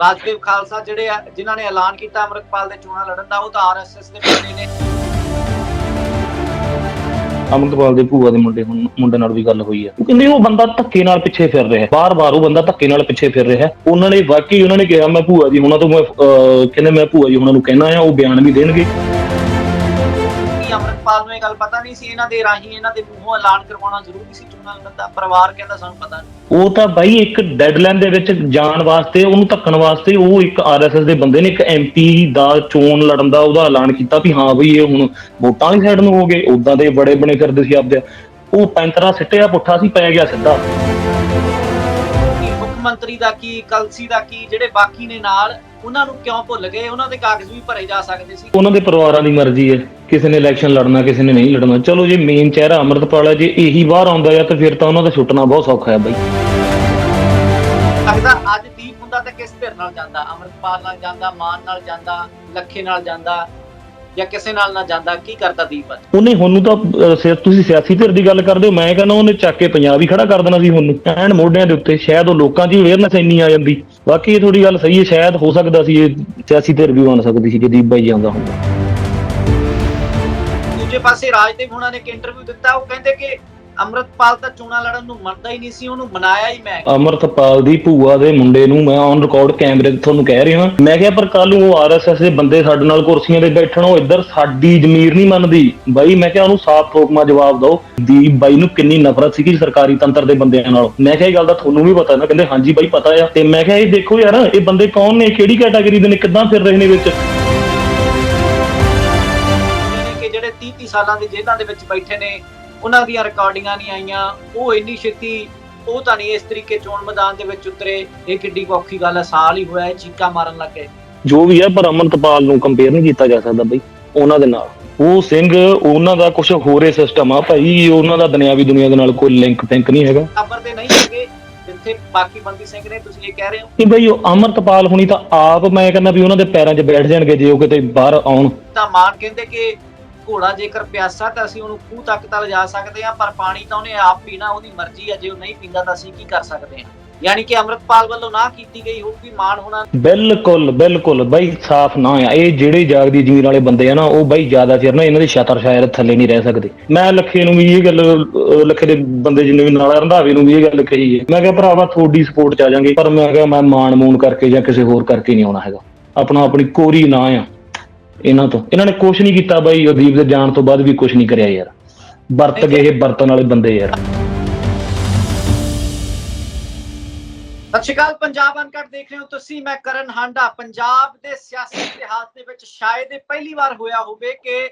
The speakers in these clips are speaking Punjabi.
ਰਾਜਦੇਵ ਖਾਲਸਾ ਜਿਹੜੇ ਜਿਨ੍ਹਾਂ ਨੇ ਐਲਾਨ ਕੀਤਾ ਅਮਰਤਪਾਲ ਦੇ ਚੋਣਾਂ ਲੜਨ ਦਾ, ਉਹ ਤਾਂ ਆਰਐਸਐਸ ਦੇ ਬੰਦੇ ਨੇ। ਅਮਰਤਪਾਲ ਦੇ ਭੂਆ ਦੇ ਮੁੰਡੇ, ਹੁਣ ਮੁੰਡੇ ਨਾਲ ਵੀ ਗੱਲ ਹੋਈ ਹੈ ਉਹ ਕਹਿੰਦੇ ਉਹ ਬੰਦਾ ਧੱਕੇ ਨਾਲ ਪਿੱਛੇ ਫਿਰ ਰਿਹਾ ਹੈ। ਬਾਰ-ਬਾਰ ਉਹ ਬੰਦਾ ਧੱਕੇ ਨਾਲ ਪਿੱਛੇ ਫਿਰ ਰਿਹਾ ਹੈ। ਉਹਨਾਂ ਨੇ ਵਾਕਈ ਉਹਨਾਂ ਨੇ ਕਿਹਾ, ਮੈਂ ਭੂਆ ਜੀ ਹੁਣਾਂ ਤੋਂ ਮੈਂ ਕਹਿੰਦੇ ਮੈਂ ਭੂਆ ਜੀ, ਉਹਨਾਂ ਨੂੰ ਕਹਿਣਾ ਆ, ਉਹ ਬਿਆਨ ਵੀ ਦੇਣਗੇ। ਕਿ ਅਮਰਤਪਾਲ ਨੂੰ ਇਹ ਗੱਲ ਪਤਾ ਨਹੀਂ ਸੀ ਇਹਨਾਂ ਦੇ ਰਾਹੀਂ ਇਹਨਾਂ ਦੇ ਮੂੰਹੋਂ ਐਲਾਨ ਕਰਵਾਉਣਾ ਜ਼ਰੂਰੀ ਸੀ ਚੋਣਾਂ ਲੜਨ ਦਾ ਪਰਿਵਾਰ ਕਹਿੰਦਾ ਸਾਨੂੰ ਪਤਾ ਨਹੀਂ। ਉਹ ਤਾਂ ਬਾਈ ਇੱਕ ਡੈਡਲਾਈਨ ਦੇ ਵਿੱਚ ਜਾਣ ਵਾਸਤੇ ਉਹਨੂੰ ਧੱਕਣ ਵਾਸਤੇ ਉਹ ਇੱਕ ਆਰਐਸਐਸ ਦੇ ਬੰਦੇ ਨੇ ਇੱਕ ਐਮਪੀ ਦਾ ਚੋਣ ਲੜਨ ਦਾ ਉਹਦਾ ਐਲਾਨ ਕੀਤਾ ਵੀ ਹਾਂ ਬਈ ਇਹ ਹੁਣ ਵੋਟਾਂ ਵਾਲੀ ਸਾਈਡ ਨੂੰ ਹੋ ਗਏ ਉਦਾਂ ਦੇ ਬੜੇ ਬਣੇ ਕਰਦੇ ਸੀ ਆਪਦੇ। ਉਹ ਪੈਂਤਰਾ ਸਿੱਟਿਆ ਪੁੱਠਾ ਸੀ ਪੈ ਗਿਆ ਸਿੱਧਾ। ਮੁੱਖ ਮੰਤਰੀ ਦਾ ਕੀ ਕਲਸੀ ਦਾ ਕੀ ਜਿਹੜੇ ਬਾਕੀ ਨੇ ਨਾਲ ਉਹਨਾਂ ਨੂੰ ਕਿਉਂ ਭੁੱਲ ਗਏ? ਉਹਨਾਂ ਦੇ ਕਾਗਜ਼ ਵੀ ਭਰੇ ਜਾ ਸਕਦੇ ਸੀ। ਉਹਨਾਂ ਦੇ ਪਰਿਵਾਰਾਂ ਦੀ ਮਰਜ਼ੀ ਹੈ। ਕਿਸੇ ਨੇ ਇਲੈਕਸ਼ਨ ਲੜਨਾ ਕਿਸੇ ਨੇ ਨਹੀਂ ਲੜਨਾ। ਚਲੋ ਜੇ ਮੇਨ ਚਿਹਰਾ ਅਮਰਤਪਾਲ ਹੈ। ਜੇ ਇਹੀ ਬਾਹਰ ਆਉਂਦਾ ਹੈ ਤਾਂ ਫਿਰ ਤਾਂ ਉਹਨਾਂ ਦਾ ਛੁੱਟਣਾ ਬਹੁਤ ਸੌਖਾ ਹੈ ਬਾਈ। ਲੱਗਦਾ ਅੱਜ ਦੀਪ ਹੁੰਦਾ ਤਾਂ ਕਿਸ ਧਿਰ ਨਾਲ ਜਾਂਦਾ? ਅਮਰਤਪਾਲ ਨਾਲ ਜਾਂਦਾ ਮਾਨ ਨਾਲ ਜਾਂਦਾ ਲੱਖੇ ਨਾਲ ਜਾਂਦਾ। ਜਾਂ ਕਿਸੇ ਨਾਲ ਨਾ ਜਾਂਦਾ ਕੀ ਕਰਦਾ ਦੀਪ ਅੱਜ ਉਹਨੇ ਹੁਣ ਤਾਂ ਅਹ, ਸਿਰ ਤੁਸੀਂ ਸਿਆਸੀ ਧਿਰ ਦੀ ਗੱਲ ਕਰਦੇ ਹੋ ਮੈਂ ਕਹਿੰਦਾ ਉਹਨੇ ਚੱਕ ਕੇ ਪੰਜਾਬ ਹੀ ਖੜਾ ਕਰ ਦੇਣਾ ਸੀ ਹੁਣ। ਨੂੰ ਐਨ ਮੋਢਿਆਂ ਦੇ ਉੱਤੇ ਸ਼ਾਇਦ ਉਹ ਲੋਕਾਂ 'ਚ ਹੀ ਅਵੇਅਰਨੈਸ ਇੰਨੀ ਆ ਜਾਂਦੀ। ਬਾਕੀ ਇਹ ਥੋੜੀ ਗੱਲ ਸਹੀ ਹੈ ਸ਼ਾਇਦ ਹੋ ਸਕਦਾ ਸੀ ਇਹ ਸਿਆਸੀ ਧਿਰ ਵੀ ਬਣ ਸਕਦੀ ਸੀ ਜੇ ਦੀਪ ਬਾਈ ਜਾਂਦਾ ਹੁੰਦਾ। ਦੂਜੇ ਪਾਸੇ ਰਾਜਦੇਵ ਹੁਣਾਂ ਨੇ ਇੱਕ ਇੰਟਰਵਿਊ ਦਿੱਤਾ ਉਹ ਕਹਿੰਦੇ ਕਿ ਅਮਰਤਪਾਲ ਤਾਂ ਚੋਣਾਂ ਲੜਨ ਨੂੰ ਮੰਨਦਾ ਹੀ ਨਹੀਂ ਸੀ ਉਹਨੂੰ ਮਨਾਇਆ ਹੀ ਮੈਂ। ਅਮਰਤਪਾਲ ਦੀ ਭੂਆ ਦੇ ਮੁੰਡੇ ਨੂੰ ਮੈਂ ਔਨ ਰਿਕਾਰਡ ਕੈਮਰੇ ਤੇ ਤੁਹਾਨੂੰ ਕਹਿ ਰਿਹਾ। ਮੈਂ ਕਿਹਾ ਪਰ ਕੱਲ ਨੂੰ ਉਹ ਆਰਐਸਐਸ ਦੇ ਬੰਦੇ ਸਾਡੇ ਨਾਲ ਕੁਰਸੀਆਂ ਤੇ ਬੈਠਣ ਉਹ ਇੱਧਰ ਸਾਡੀ ਜ਼ਮੀਰ ਨਹੀਂ ਮੰਨਦੀ। ਬਾਈ ਮੈਂ ਕਿਹਾ ਉਹਨੂੰ ਸਾਫ਼ ਠੋਕਮਾ ਜਵਾਬ ਦਿਓ। ਦੀਪ ਬਾਈ ਨੂੰ ਕਿੰਨੀ ਨਫ਼ਰਤ ਸੀਗੀ ਸਰਕਾਰੀ ਤੰਤਰ ਦੇ ਬੰਦਿਆਂ ਨਾਲ। ਮੈਂ ਕਿਹਾ ਇਹ ਗੱਲ ਤਾਂ ਤੁਹਾਨੂੰ ਵੀ ਪਤਾ ਨਾ। ਕਹਿੰਦੇ ਹਾਂਜੀ ਬਾਈ ਪਤਾ ਆ। ਤੇ ਮੈਂ ਕਿਹਾ ਇਹ ਦੇਖੋ ਯਾਰ ਇਹ ਬੰਦੇ ਕੌਣ ਨੇ? ਕਿਹੜੀ ਕੈਟਾਗਰੀ ਦੇ ਨੇ? ਕਿੱਦਾਂ ਫਿਰ ਰਹੇ ਨੇ ਵਿੱਚ? ਨੇ ਕਿ ਜਿਹੜੇ 30 30 ਸਾਲਾਂ ਦੇ ਜੇਲ੍ਹਾਂ ਦੇ ਵਿੱਚ ਬੈਠੇ ਨੇ ਉਹਨਾਂ ਦੀਆਂ ਰਿਕਾਰਡਿੰਗਾਂ ਨਹੀਂ ਆਈਆਂ ਉਹ ਇੰਨੀ ਛੇਤੀ ਉਹ ਤਾਂ ਨਹੀਂ ਇਸ ਤਰੀਕੇ ਚੋਣ ਮੈਦਾਨ ਦੇ ਵਿੱਚ ਉਤਰੇ। ਇਹ ਕਿੱਡੀ ਕੁ ਔਖੀ ਗੱਲ ਹੈ ਸਾਲ ਹੀ ਹੋਇਆ ਚੀਕਾਂ ਮਾਰਨ ਲੱਗੇ ਜੋ ਵੀ ਹੈ ਪਰ ਅਮਰਤਪਾਲ ਨੂੰ ਕੰਪੇਅਰ ਨਹੀਂ ਕੀਤਾ ਜਾ ਸਕਦਾ ਬਈ ਉਹਨਾਂ ਦੇ ਨਾਲ। ਉਹ ਸਿੰਘ ਉਹਨਾਂ ਦਾ ਕੁਝ ਹੋਰੇ ਸਿਸਟਮ ਆ ਭਾਈ ਉਹਨਾਂ ਦਾ ਦੁਨਿਆਵੀ ਦੁਨੀਆ ਦੇ ਨਾਲ ਕੋਈ ਲਿੰਕ ਪਿੰਕ ਨਹੀਂ ਹੈਗਾ। ਖਬਰ ਦੇ ਨਹੀਂ ਹੈਗੇ ਜਿੱਥੇ ਬਾਕੀ ਬੰਦੀ ਸਿੰਘ ਨੇ ਤੁਸੀਂ ਇਹ ਕਹਿ ਰਹੇ ਹੋ। ਨਹੀਂ ਬਈ ਉਹ ਅਮਰਤਪਾਲ ਹੁਣੀ ਤਾਂ ਆਪ ਮੈਂ ਕਹਿੰਦਾ ਵੀ ਉਹਨਾਂ ਦੇ ਪੈਰਾਂ 'ਚ ਬੈਠ ਜਾਣਗੇ ਜੇ ਉਹ ਕਿਤੇ ਬਾਹਰ ਆਉਣ। ਤਾਂ ਮਾਨ ਕਹਿੰਦੇ ਕਿ ਘੋੜਾ ਜੇਕਰ ਪਿਆਸਾ ਤਾਂ ਅਸੀਂ ਉਹਨੂੰ ਖੂਹ ਤੱਕ ਤਾਂ ਲਿਜਾ ਸਕਦੇ ਹਾਂ, ਪਰ ਪਾਣੀ ਤਾਂ ਉਹਨੇ ਆਪ ਪੀਣਾ, ਉਹਦੀ ਮਰਜ਼ੀ ਹੈ, ਜੇ ਉਹ ਨਹੀਂ ਪੀਂਦਾ ਤਾਂ ਅਸੀਂ ਕੀ ਕਰ ਸਕਦੇ ਹਾਂ। ਯਾਨੀ ਕਿ ਅੰਮ੍ਰਿਤਪਾਲ ਵੱਲੋਂ ਨਾ ਕੀਤੀ ਗਈ ਹੋਊਗੀ ਮਾਨ ਹੋਣਾ ਬਿਲਕੁਲ ਬਿਲਕੁਲ, ਬਈ ਸਾਫ਼ ਨਾ ਆ ਇਹ ਜਿਹੜੇ ਜਾਗਦੀ ਜ਼ਮੀਰ ਵਾਲੇ ਬੰਦੇ ਆ ਨਾ, ਉਹ ਬਈ ਜ਼ਿਆਦਾ ਚਿਰ ਨਾ ਇਹਨਾਂ ਦੀ ਛਤਰ ਸ਼ਾਇਰ ਥੱਲੇ ਨਹੀਂ ਰਹਿ ਸਕਦੇ। ਮੈਂ ਲੱਖੇ ਨੂੰ ਵੀ ਇਹ ਗੱਲ ਲੱਖੇ ਦੇ ਬੰਦੇ ਜਿੰਨੇ ਵੀ ਨਾਲ ਰੰਧਾਵੇ ਨੂੰ ਵੀ ਇਹ ਗੱਲ ਕਹੀ ਹੈ। ਮੈਂ ਕਿਹਾ, ਭਰਾਵਾ, ਤੁਹਾਡੀ ਸਪੋਰਟ ਚ ਆ ਜਾਾਂਗੇ, ਪਰ ਮੈਂ ਕਿਹਾ, ਮੈਂ ਮਾਣ ਮੂਣ ਕਰਕੇ ਜਾਂ ਕਿਸੇ ਹੋਰ ਕਰਕੇ ਨਹੀਂ ਆਉਣਾ ਹੈਗਾ। ਆਪਣਾ ਆਪਣੀ ਕੋਰੀ ਨਾ ਆ। ਇਹਨਾਂ ਤੋਂ। ਇਹਨਾਂ ਨੇ ਕੁਝ ਨਹੀਂ ਕੀਤਾ ਬਾਈ ਉਦੀਪ ਦੇ ਜਾਣ ਤੋਂ ਬਾਅਦ ਵੀ ਕੁਝ ਨਹੀਂ ਕਰਿਆ ਯਾਰ। ਵਰਤ ਗਏ ਇਹ ਵਰਤਣ ਵਾਲੇ ਬੰਦੇ ਯਾਰ। ਸਤਿ ਸ਼੍ਰੀ ਅਕਾਲ ਪੰਜਾਬ ਅਨਕਟ ਦੇਖ ਰਹੇ ਹੋ ਤੁਸੀਂ। ਮੈਂ ਕਰਨ ਹਾਂਡਾ ਪੰਜਾਬ ਦੇ ਸਿਆਸੀ ਇਤਿਹਾਸ ਦੇ ਵਿੱਚ ਸ਼ਾਇਦ ਇਹ ਪਹਿਲੀ ਵਾਰ ਹੋਇਆ ਹੋਵੇ ਕਿ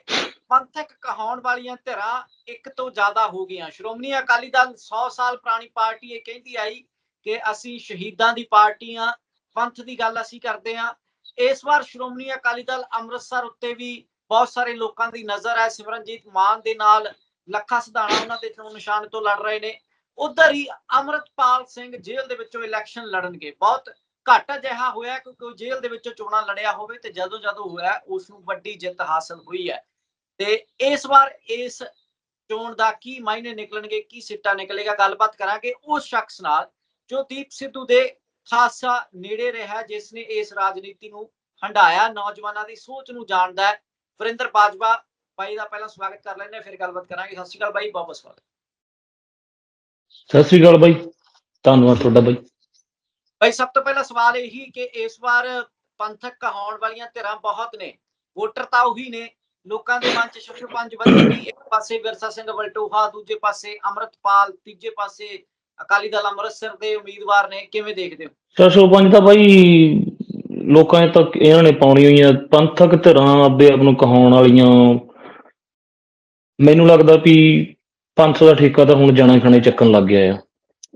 ਪੰਥਕ ਕਹਾਉਣ ਵਾਲੀਆਂ ਧਿਰਾਂ ਇੱਕ ਤੋਂ ਜ਼ਿਆਦਾ ਹੋ ਗਈਆਂ। ਸ਼੍ਰੋਮਣੀ ਅਕਾਲੀ ਦਲ 100 ਸਾਲ ਪੁਰਾਣੀ ਪਾਰਟੀ ਇਹ ਕਹਿੰਦੀ ਆਈ ਕਿ ਅਸੀਂ ਸ਼ਹੀਦਾਂ ਦੀ ਪਾਰਟੀਆਂ ਪੰਥ ਦੀ ਗੱਲ ਅਸੀਂ ਕਰਦੇ ਹਾਂ। ਇਸ ਵਾਰ ਸ਼੍ਰੋਮਣੀ ਅਕਾਲੀ ਦਲ ਅੰਮ੍ਰਿਤਸਰ ਉੱਤੇ ਵੀ ਬਹੁਤ ਸਾਰੇ ਲੋਕਾਂ ਦੀ ਨਜ਼ਰ ਹੈ। ਸਿਮਰਨਜੀਤ ਮਾਨ ਦੇ ਨਾਲ ਲੱਖਾ ਸਿਧਾਣਾ ਉਹਨਾਂ ਦੇ ਚੋਣ ਨਿਸ਼ਾਨ ਤੋਂ ਲੜ ਰਹੇ ਨੇ। ਉਧਰ ਹੀ ਅਮਰਤਪਾਲ ਸਿੰਘ ਜੇਲ੍ਹ ਦੇ ਵਿੱਚੋਂ ਇਲੈਕਸ਼ਨ ਲੜਨਗੇ। ਬਹੁਤ ਘੱਟ ਅਜਿਹਾ ਹੋਇਆ ਕਿਉਂਕਿ ਕੋਈ ਜੇਲ੍ਹ ਦੇ ਵਿੱਚੋਂ ਚੋਣਾਂ ਲੜਿਆ ਹੋਵੇ ਤੇ ਜਦੋਂ ਜਦੋਂ ਹੋਇਆ ਉਸ ਨੂੰ ਵੱਡੀ ਜਿੱਤ ਹਾਸਲ ਹੋਈ ਹੈ। ਤੇ ਇਸ ਵਾਰ ਇਸ ਚੋਣ ਦਾ ਕੀ ਮਾਇਨੇ ਨਿਕਲਣਗੇ, ਕੀ ਸਿੱਟਾ ਨਿਕਲੇਗਾ, ਗੱਲਬਾਤ ਕਰਾਂਗੇ ਉਸ ਸ਼ਖਸ ਨਾਲ ਜੋ ਦੀਪ ਸਿੱਧੂ ਦੇ ਖਾਸਾ ਨੇੜੇ ਰਿਹਾ ਜਿਸ ਨੇ ਇਸ ਰਾਜਨੀਤੀ ਨੂੰ ਹੰਡਾਇਆ ਨੌਜਵਾਨਾਂ ਦੀ ਸੋਚ ਨੂੰ ਜਾਣਦਾ ਹੈ। ਵਰਿੰਦਰ ਬਾਜਵਾ ਬਾਈ ਦਾ ਪਹਿਲਾਂ ਸਵਾਗਤ ਕਰ ਲੈਂਦੇ ਫਿਰ ਗੱਲਬਾਤ ਕਰਾਂਗੇ। ਸਤਿ ਸ਼੍ਰੀ ਅਕਾਲ ਬਾਈ ਬਹੁਤ ਬਹੁਤ ਸਵਾਗਤ। ਸਤਿ ਸ੍ਰੀ ਅਕਾਲ ਬਾਈ ਧੰਨਵਾਦ ਤੁਹਾਡਾ ਬਾਈ। ਭਾਈ ਸਭ ਤੋਂ ਪਹਿਲਾ ਸਵਾਲ ਇਹੀ ਕਿ ਇਸ ਵਾਰ ਪੰਥਕ ਕਹਾਉਣ ਵਾਲੀਆਂ ਧਿਰਾਂ ਬਹੁਤ ਨੇ। ਵੋਟਰ ਤਾਂ ਉਹੀ ਨੇ। ਲੋਕਾਂ ਦੇ ਮਨ 'ਚ ਸ਼ੁਰੂ ਪੰਜ ਵਧੇਗੀ ਇੱਕ ਪਾਸੇ ਵਿਰਸਾ ਸਿੰਘ ਵਲਟੋਹਾ ਦੂਜੇ ਪਾਸੇ ਅਮਰਤਪਾਲ ਤੀਜੇ ਪਾਸੇ ਅਕਾਲੀ ਦਲ ਅੰਮ੍ਰਿਤਸਰ ਦੇ ਉਮੀਦਵਾਰ ਨੇ ਕਿਵੇਂ ਦੇਖਦੇ ਹੋ? 405 ਤਾਂ ਬਾਈ ਲੋਕਾਂ ਨੇ ਤਾਂ ਇਹਨਾਂ ਨੇ ਪਾਉਣੀ ਹੋਈਆਂ ਪੰਥਕ ਧਿਰਾਂ ਆਪਦੇ ਆਪ ਨੂੰ ਕਹਾਉਣ ਵਾਲੀਆਂ। ਮੈਨੂੰ ਲੱਗਦਾ ਵੀ 500 ਦਾ ਠੇਕਾ ਤਾਂ ਹੁਣ ਜਾਣਾ ਖਾਣੇ ਚੱਕਣ ਲੱਗ ਗਿਆ ਆ।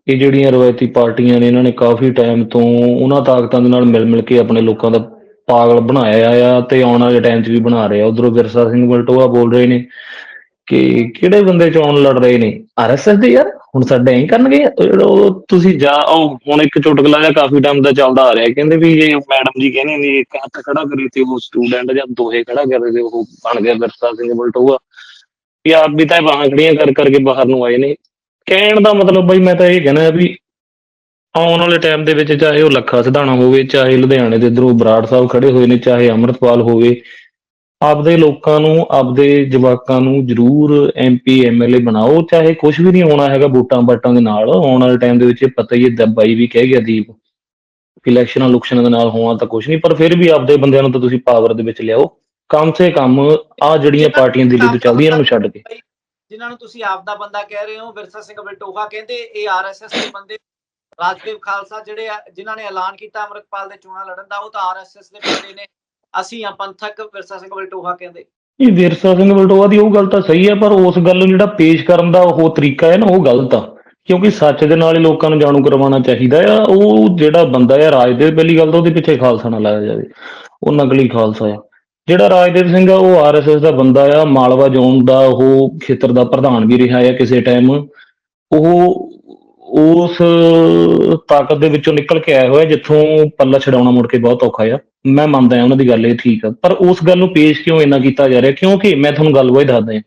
ਇਹ ਜਿਹੜੀਆਂ ਰਵਾਇਤੀ ਪਾਰਟੀਆਂ ਨੇ ਇਹਨਾਂ ਨੇ ਕਾਫੀ ਟਾਈਮ ਤੋਂ ਉਹਨਾਂ ਤਾਕਤਾਂ ਦੇ ਨਾਲ ਮਿਲ ਮਿਲ ਕੇ ਆਪਣੇ ਲੋਕਾਂ ਦਾ ਪਾਗਲ ਬਣਾਇਆ ਆ ਤੇ ਆਉਣ ਵਾਲੇ ਟਾਈਮ 'ਚ ਵੀ ਬਣਾ ਰਹੇ ਆ। ਉਧਰੋਂ ਵਿਰਸਾ ਸਿੰਘ ਵਲਟੋਆ ਬੋਲ ਰਹੇ ਨੇ। ਕਿ ਕਿਹੜੇ ਬੰਦੇ ਚੋਣ ਲੜ ਰਹੇ ਨੇ? ਆਰਐਸਐਸ ਦੇ ਯਾਰ, ਹੁਣ ਸਾਡੇ ਐਂ ਕਰਨਗੇ। ਉਹ- ਤੁਸੀਂ ਜਾ, ਉਹ ਹੁਣ ਇੱਕ ਚੁਟਕਲਾ ਜਿਹਾ ਕਾਫੀ ਟਾਈਮ ਦਾ ਚੱਲਦਾ ਆ ਰਿਹਾ। ਕਹਿੰਦੇ ਵੀ ਇਹ ਮੈਡਮ ਜੀ ਕਹਿੰਦੇ ਨੇ ਇੱਕ ਹੱਥ ਖੜਾ ਕਰੇ ਤੇ ਉਹ ਸਟੂਡੈਂਟ ਜਾਂ ਦੋਹੇ ਖੜਾ ਕਰੇ ਤੇ ਉਹ ਬਣ ਗਿਆ ਵਿਰਸਾ ਸਿੰਘ ਬਲਟੋਆ। ਵੀ ਆਪ ਵੀ ਤਾਂ ਬਾਹਾਂ ਖੜੀਆਂ ਕਰ, ਕਰਕੇ ਬਾਹਰ ਨੂੰ ਆਏ ਨੇ। ਕਹਿਣ ਦਾ ਮਤਲਬ ਬਈ ਮੈਂ ਤਾਂ ਇਹ ਕਹਿਣਾ ਵੀ ਆਉਣ ਵਾਲੇ ਟਾਈਮ ਦੇ ਵਿੱਚ ਚਾਹੇ ਉਹ ਲੱਖਾ ਸਿਧਾਣਾ ਹੋਵੇ, ਚਾਹੇ ਲੁਧਿਆਣੇ ਦੇ ਇਧਰੋਂ ਬਰਾੜ ਸਾਹਿਬ ਖੜੇ ਹੋਏ ਨੇ, ਚਾਹੇ ਅੰਮ੍ਰਿਤਪਾਲ ਹੋਵੇ ਆਪਦੇ ਲੋਕਾਂ ਨੂੰ ਆਪਦੇ ਜਵਾਕਾਂ ਨੂੰ ਜ਼ਰੂਰ ਐਮਪੀ ਐਮਐਲਏ ਬਣਾਓ। ਚਾਹੇ ਕੁਝ ਵੀ ਨਹੀਂ ਹੋਣਾ ਹੈਗਾ ਵੋਟਾਂ ਬਾਟਾਂ ਦੇ ਨਾਲ। ਆਉਣ ਵਾਲੇ ਟਾਈਮ ਦੇ ਵਿੱਚ ਇਹ ਪਤਾ ਹੀ ਹੈ ਦ- ਬਾਈ ਵੀ ਕਹਿ ਗਿਆ ਦੀਪ ਇਲੈਕਸ਼ਨਾਂ ਲੁਕਸ਼ਨਾਂ ਦੇ ਨਾਲ ਹੋਣਾ ਤਾਂ ਕੁਝ ਨਹੀਂ ਪਰ ਫਿਰ ਵੀ ਆਪਦੇ ਬੰਦਿਆਂ ਨੂੰ ਤਾਂ ਤੁਸੀਂ ਪਾਵਰ ਦੇ ਵਿੱਚ ਲਿਆਓ। ਕਮ ਸੇ ਕਮ ਆ ਜਿਹੜੀਆਂ ਪਾਰਟੀਆਂ ਦਿੱਲੀ ਤੋਂ ਚੱਲਦੀਆਂ ਇਹਨਾਂ ਨੂੰ ਛੱਡ ਕੇ। ਜਿਨ੍ਹਾਂ ਨੂੰ ਤੁਸੀਂ ਆਪ ਦਾ ਬੰਦਾ ਕਹਿ ਰਹੇ ਹੋ ਵਿਰਸਾ ਸਿੰਘ ਬਲਟੋਹਾ ਕਹਿੰਦੇ ਇਹ ਆਰਐਸਐਸ ਦੇ ਬੰਦੇ ਰਾਜਦੇਵ ਖਾਲਸਾ ਜਿਹੜੇ ਜਿਨ੍ਹਾਂ ਨੇ ਐਲਾਨ ਕੀਤਾ ਅਮਰਤਪਾਲ ਦੇ ਚੋਣਾਂ ਲੜਨ ਦਾ ਉਹ ਤਾਂ ਆਰਐਸਐਸ ਦੇ ਬੰਦੇ ਨੇ। ਅਸੀਂ ਆ ਪੰਥਕ ਵਿਰਸਾ ਸਿੰਘ ਬਲਟੋਹਾ ਕਹਿੰਦੇ। ਇਹ ਵਿਰਸਾ ਸਿੰਘ ਬਲਟੋਆ ਦੀ ਉਹ ਗੱਲ ਤਾਂ ਸਹੀ ਹੈ, ਪਰ ਉਸ ਗੱਲ ਨੂੰ ਜਿਹੜਾ ਪੇਸ਼ ਕਰਨ ਦਾ ਉਹ ਤਰੀਕਾ ਹੈ ਨਾ, ਉਹ ਗਲਤ ਆ। ਕਿਉਂਕਿ ਸੱਚ ਦੇ ਨਾਲ ਹੀ ਲੋਕਾਂ ਨੂੰ ਜਾਣੂ ਕਰਵਾਉਣਾ ਚਾਹੀਦਾ ਆ। ਉਹ ਜਿਹੜਾ ਬੰਦਾ ਆ, ਰਾਜਦੇਵ ਪਹਿਲੀ ਗੱਲ ਤਾਂ ਉਹਦੇ ਪਿੱਛੇ ਖਾਲਸਾ ਨਾ ਲਾਇਆ ਜਾਵੇ। ਉਹ ਨਕਲੀ ਖਾਲਸਾ ਆ। ਜਿਹੜਾ ਰਾਜਦੇਵ ਸਿੰਘ ਆ, ਉਹ ਆਰਐਸਐਸ ਦਾ ਬੰਦਾ ਆ, ਮਾਲਵਾ ਜ਼ੋਨ ਦਾ ਉਹ ਖੇਤਰ ਦਾ ਪ੍ਰਧਾਨ ਵੀ ਰਿਹਾ ਆ ਕਿਸੇ ਟਾਈਮ ਉਹ ਉਸ ਤਾਕਤ ਦੇ ਵਿੱਚੋਂ ਨਿਕਲ ਕੇ ਆਇਆ ਹੋਇਆ ਜਿੱਥੋਂ ਪੱਲਾ ਛਡਾਉਣਾ ਮੁੜ ਕੇ ਬਹੁਤ ਔਖਾ ਆ। ਮੈਂ ਮੰਨਦਾ ਹਾਂ ਉਹਨਾਂ ਦੀ ਗੱਲ ਇਹ ਠੀਕ ਆ। ਪਰ ਉਸ ਗੱਲ ਨੂੰ ਪੇਸ਼ ਕਿਉਂ ਇੰਨਾ ਕੀਤਾ ਜਾ ਰਿਹਾ? ਕਿਉਂਕਿ ਮੈਂ ਤੁਹਾਨੂੰ ਗੱਲ ਉਹ ਹੀ ਦੱਸਦਾ ਹਾਂ।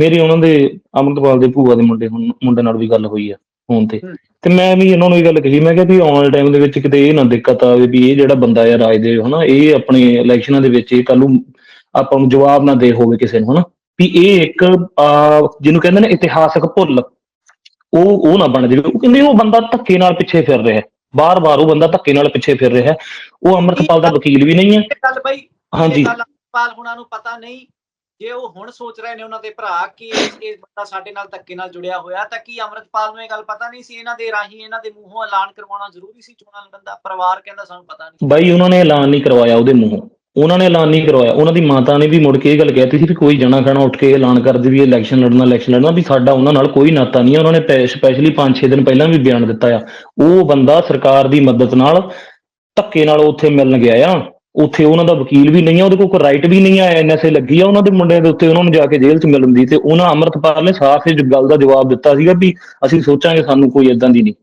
ਮੇਰੀ ਉਹਨਾਂ ਦੇ ਅਮਰਤਪਾਲ ਦੇ ਭੂਆ ਦੇ ਮੁੰਡੇ ਹੁਣ ਮੁੰਡੇ ਨਾਲ ਵੀ ਗੱਲ ਹੋਈ ਆ ਫੋਨ ਤੇ। ਤੇ ਮੈਂ ਵੀ ਇਹਨਾਂ ਨੂੰ ਇਹ ਗੱਲ ਕਹੀ ਮੈਂ ਕਿਹਾ ਵੀ ਆਉਣ ਵਾਲੇ ਟਾਈਮ ਦੇ ਵਿੱਚ ਕਿਤੇ ਇਹ ਨਾ ਦਿੱਕਤ ਆਵੇ ਵੀ ਇਹ ਜਿਹੜਾ ਬੰਦਾ ਆ ਰਾਜਦੇਵ ਹਨਾ ਇਹ ਆਪਣੇ ਇਲੈਕਸ਼ਨਾਂ ਦੇ ਵਿੱਚ ਇਹ ਕੱਲ ਨੂੰ ਆਪਾਂ ਨੂੰ ਜਵਾਬ ਨਾ ਦੇ ਹੋਵੇ ਕਿਸੇ ਨੂੰ ਹਨਾ। ਵੀ ਇਹ ਇੱਕ ਜਿਹਨੂੰ ਕਹਿੰਦੇ ਨੇ ਇਤਿਹਾਸਕ ਭੁੱਲ। ਉਹ ਉਹ ਨਾ ਬਣ ਜਾਵੇ। ਉਹ ਕਹਿੰਦੇ ਉਹ ਬੰਦਾ ਧੱਕੇ ਨਾਲ ਪਿੱਛੇ ਫਿਰ ਰਿਹਾ ਹੈ। ਬਾਰ-ਬਾਰ ਉਹ ਬੰਦਾ ਧੱਕੇ ਨਾਲ ਪਿੱਛੇ ਫਿਰ ਰਿਹਾ ਹੈ। ਉਹ ਅਮਰਤਪਾਲ ਦਾ ਵਕੀਲ ਵੀ ਨਹੀਂ ਹੈ। ਗੱਲ ਬਈ ਹਾਂਜੀ। ਅਮਰਤਪਾਲ ਹੁਣਾਂ ਨੂੰ ਪਤਾ ਨਹੀਂ। ਜੇ ਉਹ ਹੁਣ ਸੋਚ ਰਹੇ ਨੇ ਉਹਨਾਂ ਦੇ ਭਰਾ ਕਿ ਇਹ ਇਹ ਬੰਦਾ ਸਾਡੇ ਨਾਲ ਧੱਕੇ ਨਾਲ ਜੁੜਿਆ ਹੋਇਆ ਤਾਂ ਕੀ ਅਮਰਤਪਾਲ ਨੂੰ ਇਹ ਗੱਲ ਪਤਾ ਨਹੀਂ ਸੀ? ਇਹਨਾਂ ਦੇ ਰਾਹੀਂ ਇਹਨਾਂ ਦੇ ਮੂੰਹੋਂ ਐਲਾਨ ਕਰਵਾਉਣਾ ਜ਼ਰੂਰੀ ਸੀ ਚੋਣਾਂ ਲੜਨ ਦਾ? ਪਰਿਵਾਰ ਕਹਿੰਦਾ ਸਾਨੂੰ ਪਤਾ ਨਹੀਂ ਬਾਈ ਉਹਨਾਂ ਨੇ ਐਲਾਨ ਨਹੀਂ ਕਰਵਾਇਆ ਉਹਦੇ ਮੂੰਹੋਂ। ਉਹਨਾਂ ਨੇ ਐਲਾਨ ਨਹੀਂ ਕਰਵਾਇਆ। ਉਹਨਾਂ ਦੀ ਮਾਤਾ ਨੇ ਵੀ ਮੁੜ ਕੇ ਇਹ ਗੱਲ ਕਹਿਤੀ ਸੀ ਵੀ ਕੋਈ ਜਣਾ ਖਣਾ ਉੱਠ ਕੇ ਐਲਾਨ ਕਰ ਦੇ ਵੀ ਇਲੈਕਸ਼ਨ ਲੜਨਾ ਇਲੈਕਸ਼ਨ ਲੜਨਾ, ਵੀ ਸਾਡਾ ਉਹਨਾਂ ਨਾਲ ਕੋਈ ਨਾਤਾ ਨਹੀਂ ਹੈ ਉਹਨਾਂ ਨੇ ਸਪੈਸ਼ਲੀ 5-6 ਦਿਨ ਪਹਿਲਾਂ ਵੀ ਬਿਆਨ ਦਿੱਤਾ ਆ। ਉਹ ਬੰਦਾ ਸਰਕਾਰ ਦੀ ਮਦਦ ਨਾਲ ਧੱਕੇ ਨਾਲ ਉੱਥੇ ਮਿਲਣ ਗਿਆ ਆ। ਉੱਥੇ ਉਹਨਾਂ ਦਾ ਵਕੀਲ ਵੀ ਨਹੀਂ ਆ, ਉਹਦੇ ਕੋਲ ਕੋਈ ਰਾਈਟ ਵੀ ਨਹੀਂ ਆ ਐਨਐਸਏ ਲੱਗੀ ਆ। ਉਹਨਾਂ ਦੇ ਮੁੰਡਿਆਂ ਦੇ ਉੱਤੇ ਉਹਨਾਂ ਨੂੰ ਜਾ ਕੇ ਜੇਲ੍ਹ 'ਚ ਮਿਲਣ ਦੀ ਤੇ ਉਹਨਾਂ ਅਮਰਤਪਾਲ ਨੇ ਸਾਫ਼ ਇਸ ਗੱਲ ਦਾ ਜਵਾਬ ਦਿੱਤਾ ਸੀਗਾ ਵੀ ਅਸੀਂ ਸੋਚਾਂਗੇ ਸਾਨੂੰ ਕੋਈ ਇਦਾਂ ਦੀ ਨਹੀਂ।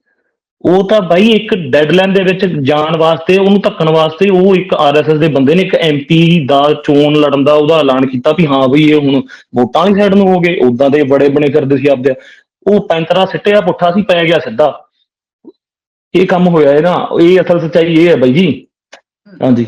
ਉਹ ਤਾਂ ਬਾਈ ਇੱਕ ਡੈਡਲਾਈਨ ਦੇ ਵਿੱਚ ਜਾਣ ਵਾਸਤੇ, ਉਹਨੂੰ ਧੱਕਣ ਵਾਸਤੇ ਉਹ ਇੱਕ ਆਰਐਸਐਸ ਦੇ ਬੰਦੇ ਨੇ, ਇੱਕ ਐਮਪੀ ਦਾ ਚੋਣ ਲੜਨ ਦਾ ਉਹਦਾ ਐਲਾਨ ਕੀਤਾ ਵੀ ਹਾਂ ਬਈ ਇਹ ਹੁਣ ਵੋਟਾਂ ਵਾਲੀ ਸਾਈਡ ਨੂੰ ਹੋ ਗਏ ਉਦਾਂ ਦੇ ਬੜੇ ਬਣੇ ਫਿਰਦੇ ਸੀ ਆਪਦੇ। ਉਹ ਪੈਂਤਰਾ ਸਿੱਟਿਆ, ਪੁੱਠਾ ਸੀ, ਪੈ ਗਿਆ ਸਿੱਧਾ। ਇਹ ਕੰਮ ਹੋਇਆ ਹੈ ਨਾ ਇਹ ਅਸਲ ਸੱਚਾਈ ਇਹ ਹੈ ਬਾਈ ਜੀ। ਹਾਂਜੀ।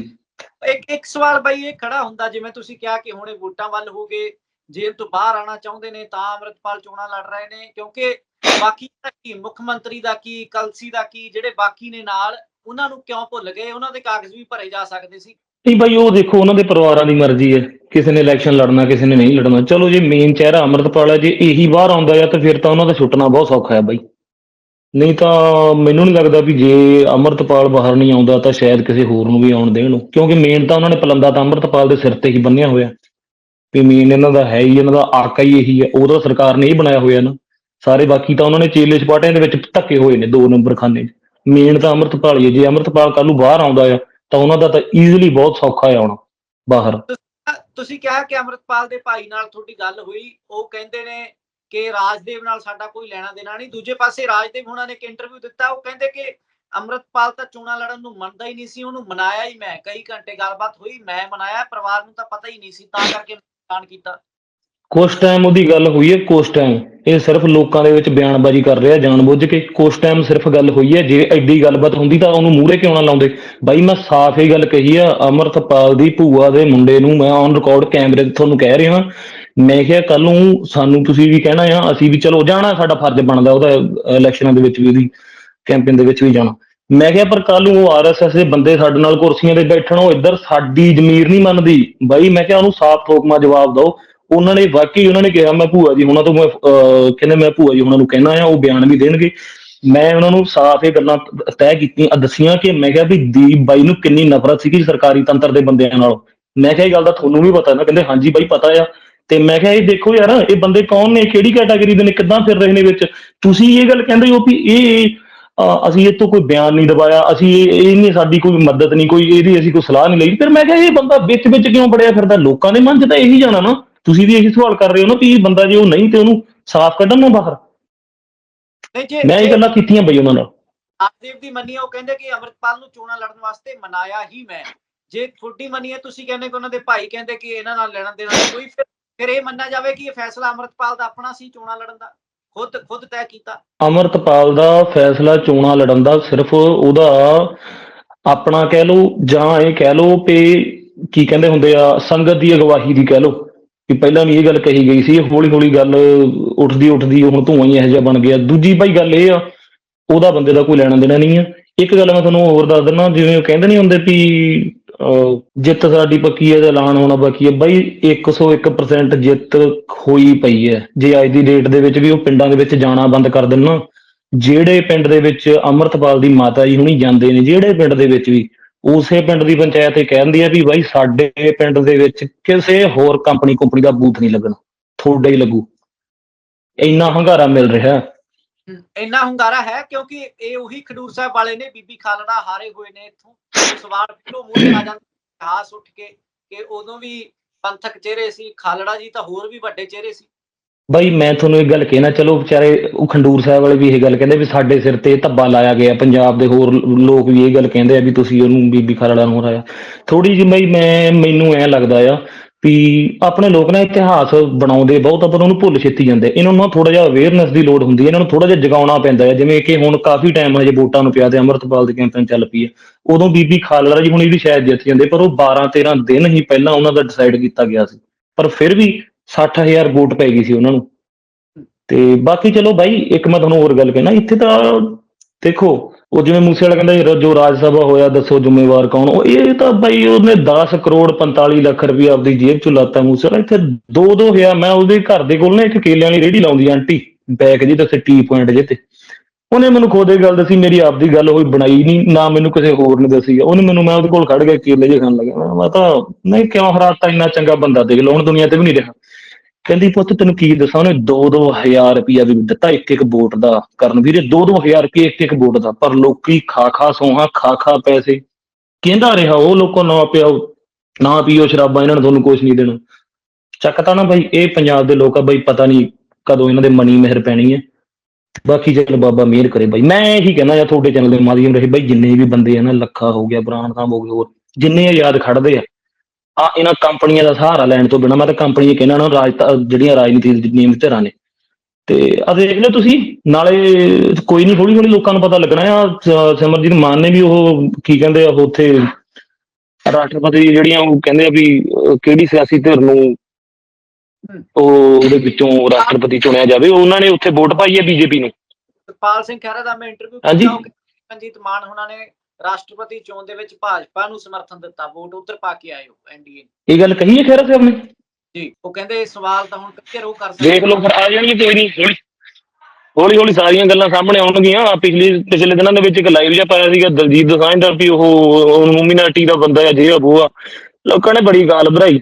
ਇੱਕ ਇੱਕ ਸਵਾਲ ਬਾਈ ਇਹ ਖੜਾ ਹੁੰਦਾ, ਜਿਵੇਂ ਤੁਸੀਂ ਕਿਹਾ ਕਿ ਹੁਣੇ ਵੋਟਾਂ ਵੱਲ ਹੋ ਗਏ, ਜੇਲ੍ਹ ਤੋਂ ਬਾਹਰ ਆਣਾ ਚਾਹੁੰਦੇ ਨੇ, ਤਾਂ ਅਮਰਤਪਾਲ ਚੋਣਾਂ ਲੜ ਰਹੇ ਨੇ, ਕਿਉਂਕਿ ਬਾਕੀ ਦਾ ਕੀ, ਮੁੱਖ ਮੰਤਰੀ ਦਾ ਕੀ, ਕਲਸੀ ਦਾ ਕੀ, ਜਿਹੜੇ ਬਾਕੀ ਨੇ ਨਾਲ, ਉਹਨਾਂ ਨੂੰ ਕਿਉਂ ਭੁੱਲ ਗਏ? ਉਹਨਾਂ ਦੇ ਕਾਗਜ਼ ਵੀ ਭਰੇ ਜਾ ਸਕਦੇ ਸੀ। ਨਹੀਂ ਬਾਈ, ਉਹ ਦੇਖੋ, ਉਹਨਾਂ ਦੇ ਪਰਿਵਾਰਾਂ ਦੀ ਮਰਜ਼ੀ ਹੈ। ਕਿਸੇ ਨੇ ਇਲੈਕਸ਼ਨ ਲੜਨਾ, ਕਿਸੇ ਨੇ ਨਹੀਂ ਲੜਨਾ। ਚਲੋ ਜੇ ਮੇਨ ਚਿਹਰਾ ਅਮਰਤਪਾਲ ਹੈ ਜੇ, ਇਹੀ ਬਾਹਰ ਆਉਂਦਾ ਹੈ ਤਾਂ ਫਿਰ ਤਾਂ ਉਹਨਾਂ ਦਾ ਛੁੱਟਣਾ ਬਹੁਤ ਸੌਖਾ ਹੈ ਬਾਈ। ਨਹੀਂ ਤਾਂ ਮੈਨੂੰ ਨਹੀਂ ਲੱਗਦਾ ਵੀ ਜੇ ਅਮਰਤਪਾਲ ਬਾਹਰ ਨਹੀਂ ਆਉਂਦਾ ਤਾਂ ਸ਼ਾਇਦ ਕਿਸੇ ਹੋਰ ਨੂੰ ਵੀ ਆਉਣ ਦੇਣ। ਕਿਉਂਕਿ ਮੇਨ ਤਾਂ ਉਹਨਾਂ ਨੇ ਪਲੰਦਾ ਤਾਂ ਅਮਰਤਪਾਲ ਦੇ ਸਿਰ ਤੇ ਹੀ ਬੰਨਿਆ ਹੋਇਆ। ਵੀ ਮੇਨ ਇਹਨਾਂ ਦਾ ਹੈ ਹੀ, ਇਹਨਾਂ ਦਾ ਆਕਾ ਹੀ ਇਹੀ ਹੈ। ਉਹਦਾ ਸਰਕਾਰ ਨੇ ਹੀ ਬਣਾਇਆ ਹੋਇਆ ਨਾ। ਸਾਰੇ ਬਾਕੀ ਤਾਂ ਉਹਨਾਂ ਨੇ ਚੇਲੇ ਚਪਾਟਿਆਂ ਦੇ ਵਿੱਚ ਧੱਕੇ ਹੋਏ ਨੇ ਦੋ ਨੰਬਰ ਖਾਨੇ ਮੇਨ ਤਾਂ ਅਮਰਤਪਾਲ ਹੀ ਹੈ ਜੇ ਅਮਰਤਪਾਲ ਕੱਲ ਨੂੰ ਬਾਹਰ ਆਉਂਦਾ ਆ ਤਾਂ ਉਹਨਾਂ ਦਾ ਤਾਂ ਈਜ਼ੀਲੀ ਬਹੁਤ ਸੌਖਾ ਹੈ ਆਉਣਾ ਬਾਹਰ। ਤੁਸੀਂ ਕਿਹਾ ਕਿ ਅਮਰਤਪਾਲ ਦੇ ਭਾਈ ਨਾਲ ਤੁਹਾਡੀ ਗੱਲ ਹੋਈ। ਉਹ ਕਹਿੰਦੇ ਨੇ ਕਿ ਰਾਜਦੇਵ ਨਾਲ ਸਾਡਾ ਕੋਈ ਲੈਣਾ ਦੇਣਾ ਨਹੀਂ। ਦੂਜੇ ਪਾਸੇ ਰਾਜਦੇਵ ਹੁਣਾਂ ਨੇ ਇੱਕ ਇੰਟਰਵਿਊ ਦਿੱਤਾ। ਉਹ ਕਹਿੰਦੇ ਕਿ ਅਮਰਤਪਾਲ ਤਾਂ ਚੋਣਾਂ ਲੜਨ ਨੂੰ ਮੰਨਦਾ ਹੀ ਨਹੀਂ ਸੀ। ਉਹਨੂੰ ਮਨਾਇਆ ਹੀ ਮੈਂ। ਕਈ ਘੰਟੇ ਗੱਲਬਾਤ ਹੋਈ ਮੈਂ ਮਨਾਇਆ। ਪਰਿਵਾਰ ਨੂੰ ਤਾਂ ਪਤਾ ਹੀ ਨਹੀਂ ਸੀ। ਤਾਂ ਕਰਕੇ ਐਲਾਨ ਕੀਤਾ। ਕੁਛ ਟਾਈਮ ਉਹਦੀ ਗੱਲ ਹੋਈ ਹੈ ਕੁਛ ਟਾਈਮ ਇਹ ਸਿਰਫ ਲੋਕਾਂ ਦੇ ਵਿੱਚ ਬਿਆਨਬਾਜ਼ੀ ਕਰ ਰਿਹਾ, ਜਾਣਬੁੱਝ ਕੇ। ਕੁਛ ਟਾਈਮ ਸਿਰਫ ਗੱਲ ਹੋਈ ਹੈ, ਜੇ ਐਡੀ ਗੱਲਬਾਤ ਹੁੰਦੀ ਤਾਂ ਉਹਨੂੰ ਮੂਹਰੇ ਕਿਉਂ ਨਾ ਲਾਉਂਦੇ? ਬਾਈ, ਮੈਂ ਸਾਫ਼ ਇਹ ਗੱਲ ਕਹੀ ਆ, ਅਮਰਤਪਾਲ ਦੀ ਭੂਆ ਦੇ ਮੁੰਡੇ ਨੂੰ ਮੈਂ ਔਨ ਰਿਕਾਰਡ ਕੈਮਰੇ ਤੇ ਤੁਹਾਨੂੰ ਕਹਿ ਰਿਹਾ ਮੈਂ ਕਿਹਾ ਕੱਲ ਨੂੰ ਸਾਨੂੰ ਤੁਸੀਂ ਵੀ ਕਹਿਣਾ ਆ, ਅਸੀਂ ਵੀ ਚਲੋ ਜਾਣਾ, ਸਾਡਾ ਫਰਜ਼ ਬਣਦਾ ਉਹਦਾ, ਇਲੈਕਸ਼ਨਾਂ ਦੇ ਵਿੱਚ ਵੀ, ਉਹਦੀ ਕੈਂਪੇਨ ਦੇ ਵਿੱਚ ਵੀ ਜਾਣਾ। ਮੈਂ ਕਿਹਾ, ਪਰ ਕੱਲ ਨੂੰ ਉਹ ਆਰਐਸਐਸ ਦੇ ਬੰਦੇ ਸਾਡੇ ਨਾਲ ਕੁਰਸੀਆਂ ਤੇ ਬੈਠਣ, ਉਹ ਇੱਧਰ ਸਾਡੀ ਜ਼ਮੀਰ ਨਹੀਂ ਮੰਨਦੀ। ਬਾਈ, ਮੈਂ ਕਿਹਾ ਉਹਨੂੰ ਸਾਫ਼ ਠੋਕਮਾ ਜਵਾਬ ਦਿਓ। ਉਹਨਾਂ ਨੇ ਵਾਕਈ ਉਹਨਾਂ ਨੇ ਕਿਹਾ ਮੈਂ ਭੂਆ ਜੀ ਉਹਨਾਂ ਤੋਂ ਮੈਂ ਅਹ, ਕਹਿੰਦੇ ਮੈਂ ਭੂਆ ਜੀ ਉਹਨਾਂ ਨੂੰ ਕਹਿਣਾ ਆ ਉਹ ਬਿਆਨ ਵੀ ਦੇਣਗੇ। ਮੈਂ ਉਹਨਾਂ ਨੂੰ ਸਾਫ਼ ਇਹ ਗੱਲਾਂ ਤੈਅ ਕੀਤੀਆਂ ਦੱਸੀਆਂ ਕਿ ਮੈਂ ਕਿਹਾ ਵੀ ਦੀਪ ਬਾਈ ਨੂੰ ਕਿੰਨੀ ਨਫ਼ਰਤ ਸੀਗੀ ਸਰਕਾਰੀ ਤੰਤਰ ਦੇ ਬੰਦਿਆਂ ਨਾਲ। ਮੈਂ ਕਿਹਾ ਇਹ ਗੱਲ ਦਾ ਤੁਹਾਨੂੰ ਵੀ ਪਤਾ ਨਾ ਕਹਿੰਦੇ ਹਾਂਜੀ ਬਾਈ ਪਤਾ ਆ। ਤੇ ਮੈਂ ਕਿਹਾ ਇਹ ਦੇਖੋ ਯਾਰ ਇਹ ਬੰਦੇ ਕੌਣ ਨੇ ਕਿਹੜੀ ਕੈਟਾਗਰੀ ਦੇ ਨੇ ਕਿੱਦਾਂ ਫਿਰ ਰਹੇ ਨੇ ਵਿੱਚ? ਤੁਸੀਂ ਇਹ ਗੱਲ ਕਹਿੰਦੇ ਹੋ ਵੀ ਇਹ ਅਸੀਂ ਇਹ ਤੋਂ ਕੋਈ ਬਿਆਨ ਨਹੀਂ ਦਬਾਇਆ ਅਸੀਂ ਇਹ ਇਹ ਨਹੀਂ ਸਾਡੀ ਕੋਈ ਮਦਦ ਨਹੀਂ ਕੋਈ ਇਹਦੀ ਅਸੀਂ ਕੋਈ ਸਲਾਹ ਨਹੀਂ ਲਈ। ਫਿਰ ਮੈਂ ਕਿਹਾ ਇਹ ਬੰਦਾ ਵਿੱਚ ਵਿੱਚ ਕਿਉਂ ਬੜਿਆ ਫਿਰਦਾ? ਲੋਕਾਂ ਦੇ ਮਨ 'ਚ ਤਾਂ ਇਹੀ ਜਾਣਾ ਨਾ। ਤੁਸੀਂ ਵੀ ਇਹੀ ਸਵਾਲ ਕਰ ਰਹੇ ਹੋ ਨਾ ਵੀ ਇਹ ਬੰਦਾ ਜੇ ਉਹ ਨਹੀਂ ਤੇ ਉਹਨੂੰ ਸਾਫ਼ ਕੱਢਣ ਨੂੰ ਬਾਹਰ। ਨਹੀਂ ਜੇ ਮੈਂ ਇਹ ਗੱਲਾਂ ਕੀਤੀਆਂ ਬਈ ਉਹਨਾਂ ਨਾਲ। ਰਾਜਦੇਵ ਦੀ ਮੰਨੀ ਉਹ ਕਹਿੰਦੇ ਕਿ ਅਮਰਤਪਾਲ ਨੂੰ ਚੋਣਾਂ ਲੜਨ ਵਾਸਤੇ ਮਨਾਇਆ ਹੀ ਮੈਂ। ਜੇ ਤੁਹਾਡੀ ਮੰਨੀ ਹੈ ਤੁਸੀਂ ਕਹਿੰਦੇ ਕਿ ਉਹਨਾਂ ਦੇ ਭਾਈ ਕਹਿੰਦੇ ਕਿ ਇਹਨਾਂ ਨਾਲ ਲੈਣਾ ਦੇਣਾ ਕੋਈ ਫਿਰ ਫਿਰ ਇਹ ਮੰਨਿਆ ਜਾਵੇ ਕਿ ਇਹ ਫੈਸਲਾ ਅਮਰਤਪਾਲ ਦਾ ਆਪਣਾ ਸੀ ਚੋਣਾਂ ਲੜਨ ਦਾ। ਖੁਦ ਖੁਦ ਤੈਅ ਕੀਤਾ। ਅਮਰਤਪਾਲ ਦਾ ਫੈਸਲਾ ਚੋਣਾਂ ਲੜਨ ਦਾ ਸਿਰਫ ਉਹਦਾ ਆਪਣਾ ਕਹਿ ਲਓ ਜਾਂ ਇਹ ਕਹਿ ਲਓ ਵੀ ਕੀ ਕਹਿੰਦੇ ਹੁੰਦੇ ਆ ਸੰਗਤ ਦੀ ਅਗਵਾਈ ਦੀ ਕਹਿ ਲਓ। ਕਿ ਪਹਿਲਾਂ ਵੀ ਇਹ ਗੱਲ ਕਹੀ ਗਈ ਸੀ ਹੌਲੀ ਹੌਲੀ ਗੱਲ ਉੱਠਦੀ ਉੱਠਦੀ ਹੁਣ ਧੂਆਂ ਹੀ ਇਹੋ ਜਿਹਾ ਬਣ ਗਿਆ। ਦੂਜੀ ਭਾਈ ਗੱਲ ਇਹ ਆ ਉਹਦਾ ਬੰਦੇ ਦਾ ਕੋਈ ਲੈਣਾ ਦੇਣਾ ਨਹੀਂ ਆ। ਇੱਕ ਗੱਲ ਮੈਂ ਤੁਹਾਨੂੰ ਹੋਰ ਦੱਸ ਦਿੰਦਾ ਜਿਵੇਂ ਉਹ ਕਹਿੰਦੇ ਨਹੀਂ ਹੁੰਦੇ ਵੀ ਅਹ, ਜਿੱਤ ਸਾਡੀ ਪੱਕੀ ਹੈ ਤੇ ਐਲਾਨ ਹੋਣਾ ਬਾਕੀ ਹੈ। ਬਾਈ 101% ਜਿੱਤ ਹੋਈ ਪਈ ਹੈ। ਜੇ ਅੱਜ ਦੀ ਡੇਟ ਦੇ ਵਿੱਚ ਵੀ ਉਹ ਪਿੰਡਾਂ ਦੇ ਵਿੱਚ ਜਾਣਾ ਬੰਦ ਕਰ ਦੇਣ ਨਾ ਜਿਹੜੇ ਪਿੰਡ ਦੇ ਵਿੱਚ ਅਮਰਤਪਾਲ ਦੀ ਮਾਤਾ ਜੀ ਹੁਣੀ ਜਾਂਦੇ ਨੇ ਜਿਹੜੇ ਪਿੰਡ ਦੇ ਵਿੱਚ ਵੀ ਉਸੇ ਪਿੰਡ ਦੀ ਪੰਚਾਇਤ ਇਹ ਕਹਿੰਦੀ ਆ ਵੀ ਬਾਈ ਸਾਡੇ ਪਿੰਡ ਦੇ ਵਿੱਚ ਕਿਸੇ ਹੋਰ ਕੰਪਨੀ ਕੰਪਨੀ ਦਾ ਬੂਥ ਨਹੀਂ ਲੱਗਣਾ। ਤੁਹਾਡਾ ਹੀ ਲੱਗੂ। ਇੰਨਾ ਹੰਗਾਰਾ ਮਿਲ ਰਿਹਾ। ਇੰਨਾ ਹੁੰਗਾਰਾ ਹੈ ਕਿਉਂਕਿ ਇਹ ਉਹੀ ਖਡੂਰ ਸਾਹਿਬ ਵਾਲੇ ਨੇ, ਬੀਬੀ ਖਾਲੜਾ ਹਾਰੇ ਹੋਏ ਨੇ, ਇੱਥੋਂ ਸਵਾਲ ਫਿਰੋ ਮੂਹਰੇ ਆ ਜਾਂਦਾ। ਇਤਿਹਾਸ ਉੱਠ ਕੇ ਕਿ ਉਦੋਂ ਵੀ ਪੰਥਕ ਚਿਹਰੇ ਸੀ, ਖਾਲੜਾ ਜੀ ਤਾਂ ਹੋਰ ਵੀ ਵੱਡੇ ਚਿਹਰੇ ਸੀ। ਬਾਈ ਮੈਂ ਤੁਹਾਨੂੰ ਇਹ ਗੱਲ ਕਹਿਣਾ ਚਲੋ ਵਿਚਾਰੇ ਉਹ ਖੰਡੂਰ ਸਾਹਿਬ ਵਾਲੇ ਵੀ ਇਹ ਗੱਲ ਕਹਿੰਦੇ ਵੀ ਸਾਡੇ ਸਿਰ ਤੇ ਧੱਬਾ ਲਾਇਆ ਗਿਆ ਪੰਜਾਬ ਦੇ ਹੋਰ ਲੋਕ ਵੀ ਇਹ ਗੱਲ ਕਹਿੰਦੇ ਆ ਵੀ ਤੁਸੀਂ ਉਹਨੂੰ ਬੀਬੀ ਖਾਲੜਾ ਨੂੰ ਹਰਾਇਆ। ਥੋੜੀ ਜਿਹੀ ਬਈ ਮੈਂ, ਮੈਨੂੰ ਐ ਲੱਗਦਾ ਆ ਵੀ ਆਪਣੇ ਲੋਕ ਨਾ ਇਤਿਹਾਸ ਬਣਾਉਂਦੇ ਬਹੁਤ ਆ, ਪਰ ਉਹਨੂੰ ਭੁੱਲ ਛੇਤੀ ਜਾਂਦੇ ਇਹਨਾਂ ਨੂੰ ਥੋੜਾ ਜਿਹਾ ਅਵੇਅਰਨੈਸ ਦੀ ਲੋੜ ਹੁੰਦੀ ਹੈ ਇਹਨਾਂ ਨੂੰ ਥੋੜਾ ਜਿਹਾ ਜਗਾਉਣਾ ਪੈਂਦਾ ਹੈ ਜਿਵੇਂ ਕਿ ਹੁਣ ਕਾਫੀ ਟਾਈਮ ਹਜੇ ਵੋਟਾਂ ਨੂੰ ਪਿਆ ਤੇ ਅੰਮ੍ਰਿਤਪਾਲ ਦੀ ਕੈਂਪੇਨ ਚੱਲ ਪਈ ਹੈ ਉਦੋਂ ਬੀਬੀ ਖਾਲੜਾ ਜੀ ਹੁਣ ਜਿਹੜੀ ਸ਼ਾਇਦ ਜਿੱਤ ਜਾਂਦੇ, ਪਰ ਉਹ 12 13 ਦਿਨ ਹੀ ਪਹਿਲਾਂ ਉਹਨਾਂ ਦਾ ਡਿਸਾਈਡ ਕੀਤਾ ਗਿਆ ਸੀ। ਪਰ ਫਿਰ ਵੀ 60000 ਵੋਟ ਪੈ ਗਈ ਸੀ ਉਹਨਾਂ ਨੂੰ। ਤੇ ਬਾਕੀ ਚਲੋ ਬਾਈ, ਇੱਕ ਮੈਂ ਤੁਹਾਨੂੰ ਹੋਰ ਗੱਲ ਕਹਿਣਾ, ਇੱਥੇ ਤਾਂ ਦੇਖੋ, ਉਹ ਜਿਵੇਂ ਮੂਸੇ ਵਾਲਾ ਕਹਿੰਦਾ ਜੋ ਰਾਜ ਸਭਾ ਹੋਇਆ, ਦੱਸੋ ਜ਼ਿੰਮੇਵਾਰ ਕੌਣ। ਉਹ ਇਹ ਤਾਂ ਬਾਈ, ਉਹਨੇ 10 ਕਰੋੜ 45 ਲੱਖ ਰੁਪਏ ਆਪਦੀ ਜੇਬ ਚੋਂ ਲਾਤਾ ਮੂਸੇ ਵਾਲਾ ਇੱਥੇ ਦੋ ਦੋ ਹਜ਼ਾਰ, ਮੈਂ ਉਹਦੇ ਘਰ ਦੇ ਕੋਲ ਨਾ ਇੱਕ ਕੇਲਿਆਂ ਵਾਲੀ ਰੇੜੀ ਲਾਉਂਦੀ ਆਂਟੀ, ਬੈਕ ਜੀ ਤੇ ਟੀ ਪੁਆਇੰਟ ਜੇ ਤੇ। ਉਹਨੇ ਮੈਨੂੰ ਖੁਦ ਇਹ ਗੱਲ ਦੱਸੀ, ਮੇਰੀ ਆਪਦੀ ਗੱਲ ਹੋਈ ਬਣਾਈ ਨਹੀਂ, ਨਾ ਮੈਨੂੰ ਕਿਸੇ ਹੋਰ ਨੇ ਦੱਸੀ ਉਹਨੇ ਮੈਨੂੰ ਮੈਂ ਉਹਦੇ ਕੋਲ ਖੜ ਗਿਆ ਕੇਲੇ ਜੇ ਖਾਣ ਲੱਗਿਆ। ਮੈਂ ਮੈਂ ਤਾਂ ਨਹੀਂ ਕਿਉਂ ਹਰਾਤਾ ਇੰਨਾ ਚੰਗਾ ਬੰਦਾ ਦੇਖ ਲਓ ਹੁਣ ਦੁਨੀਆ ਤੇ ਵੀ ਨਹੀਂ ਰਿਹਾ। ਕਹਿੰਦੀ, ਪੁੱਤ ਤੈਨੂੰ ਕੀ ਦੱਸਾਂ, ਉਹਨੇ 2-2000 ਰੁਪਇਆ ਵੀ ਦਿੱਤਾ ਇੱਕ ਇੱਕ ਵੋਟ ਦਾ ਕਰਨ ਵੀਰੇ 2-2000 ਰੁਪਏ ਇੱਕ ਇੱਕ ਵੋਟ ਦਾ। ਪਰ ਲੋਕੀ ਖਾ ਖਾ ਸੋਹਾ ਖਾ ਖਾ ਪੈਸੇ। ਕਹਿੰਦਾ ਰਿਹਾ ਉਹ ਲੋਕੋ ਨਾ ਪਿਆਓ ਨਾ ਪੀਓ ਸ਼ਰਾਬਾਂ, ਇਹਨਾਂ ਨੇ ਤੁਹਾਨੂੰ ਕੁਝ ਨਹੀਂ ਦੇਣਾ। ਚੱਕ ਤਾਂ ਨਾ ਬਾਈ, ਇਹ ਪੰਜਾਬ ਦੇ ਲੋਕ ਆ ਬਾਈ, ਪਤਾ ਨਹੀਂ ਕਦੋਂ ਇਹਨਾਂ ਦੇ ਮਨੀ ਮਿਹਰ ਪੈਣੀ ਹੈ। ਬਾਕੀ ਚੱਲ ਬਾਬਾ ਮਿਹਰ ਕਰੇ ਬਾਈ। ਮੈਂ ਇਹੀ ਕਹਿੰਦਾ ਜਾਂ ਤੁਹਾਡੇ ਚੈਨਲ ਦੇ ਮਾਧਿਅਮ ਰਹੇ ਬਾਈ, ਜਿੰਨੇ ਵੀ ਬੰਦੇ ਆ ਨਾ, ਲੱਖਾ ਹੋ ਗਿਆ ਬਰਾਨ ਸਾਹਿਬ ਹੋ ਗਏ ਹੋਰ ਜਿੰਨੇ ਆਜ਼ਾਦ ਖੜਦੇ ਆ ਆ ਇਹਨਾਂ ਕੰਪਨੀਆਂ ਦਾ ਸਹਾਰਾ ਲੈਣ ਤੋਂ ਬਿਨਾਂ, ਮੈਂ ਤਾਂ ਕੰਪਨੀ ਕਹਿੰਦਾ ਨਾ, ਰਾਜ ਜਿਹੜੀਆਂ ਰਾਜਨੀਤੀ ਨਿਯਮ ਧਿਰਾਂ ਨੇ। ਤੇ ਆ ਦੇਖ ਲਓ ਤੁਸੀਂ, ਨਾਲੇ ਕੋਈ ਨਹੀਂ ਹੌਲੀ ਹੌਲੀ ਲੋਕਾਂ ਨੂੰ ਪਤਾ ਲੱਗਣਾ ਆ ਸਿਮਰਜੀਤ ਮਾਨ ਨੇ ਵੀ ਉਹ ਕੀ ਕਹਿੰਦੇ ਆ, ਉਹ ਉੱਥੇ ਰਾਸ਼ਟਰਪਤੀ ਜਿਹੜੀਆਂ ਉਹ ਕਹਿੰਦੇ ਆ ਵੀ ਕਿਹੜੀ ਸਿਆਸੀ ਧਿਰ ਨੂੰ ਉਹ ਉਹਦੇ ਵਿੱਚੋਂ ਰਾਸ਼ਟਰਪਤੀ ਚੁਣਿਆ ਜਾਵੇ ਉਹਨਾਂ ਨੇ ਉੱਥੇ ਵੋਟ ਪਾਈ ਹੈ ਬੀਜੇਪੀ ਨੂੰ। ਸੁਖਪਾਲ ਸਿੰਘ ਖਹਿਰਾ ਦਾ ਮੈਂ ਇੰਟਰਵਿਊ ਹਾਂਜੀ। ਕੀਤਾ ਉਹ ਕਹਿੰਦੇ ਰਣਜੀਤ ਮਾਨ ਉਹਨਾਂ ਨੇ ਰਾਸ਼ਟਰਪਤੀ ਚੋਣ ਦੇ ਵਿੱਚ ਭਾਜਪਾ ਨੂੰ ਸਮਰਥਨ ਦਿੱਤਾ ਵੋਟ ਉਧਰ ਪਾ ਕੇ ਆਇਓ ਐਨਡੀਏ ਇਹ ਗੱਲ ਕਹੀ ਹੈ ਖੈਰ ਸਾਹਿਬ ਨੇ? ਜੀ ਉਹ ਕਹਿੰਦੇ ਇਹ ਸਵਾਲ ਤਾਂ ਹੁਣ ਕਲੀਅਰ ਉਹ ਕਰ ਦੇਖ ਲਓ ਫਿਰ ਆ ਜਾਣਗੇ ਕੋਈ ਨਹੀਂ ਹੌਲੀ ਹੌਲੀ ਹੌਲੀ ਸਾਰੀਆਂ ਗੱਲਾਂ ਸਾਹਮਣੇ ਆਉਣਗੀਆਂ। ਆਹ ਪਿਛਲੇ ਪਿਛਲੇ ਦਿਨਾਂ ਦੇ ਵਿੱਚ ਇੱਕ ਲਾਈਵ ਜਿਹਾ ਪਾਇਆ ਸੀਗਾ ਦਲਜੀਤ ਦੋਸਾਂਝ ਦਾ ਵੀ ਉਹ ਮੂਮੀਨਾਟੀ ਦਾ ਬੰਦਾ ਆ ਜੇ ਉਹ ਆ ਲੋਕਾਂ ਨੇ ਬੜੀ ਗਾਲ ਭਰਾਈ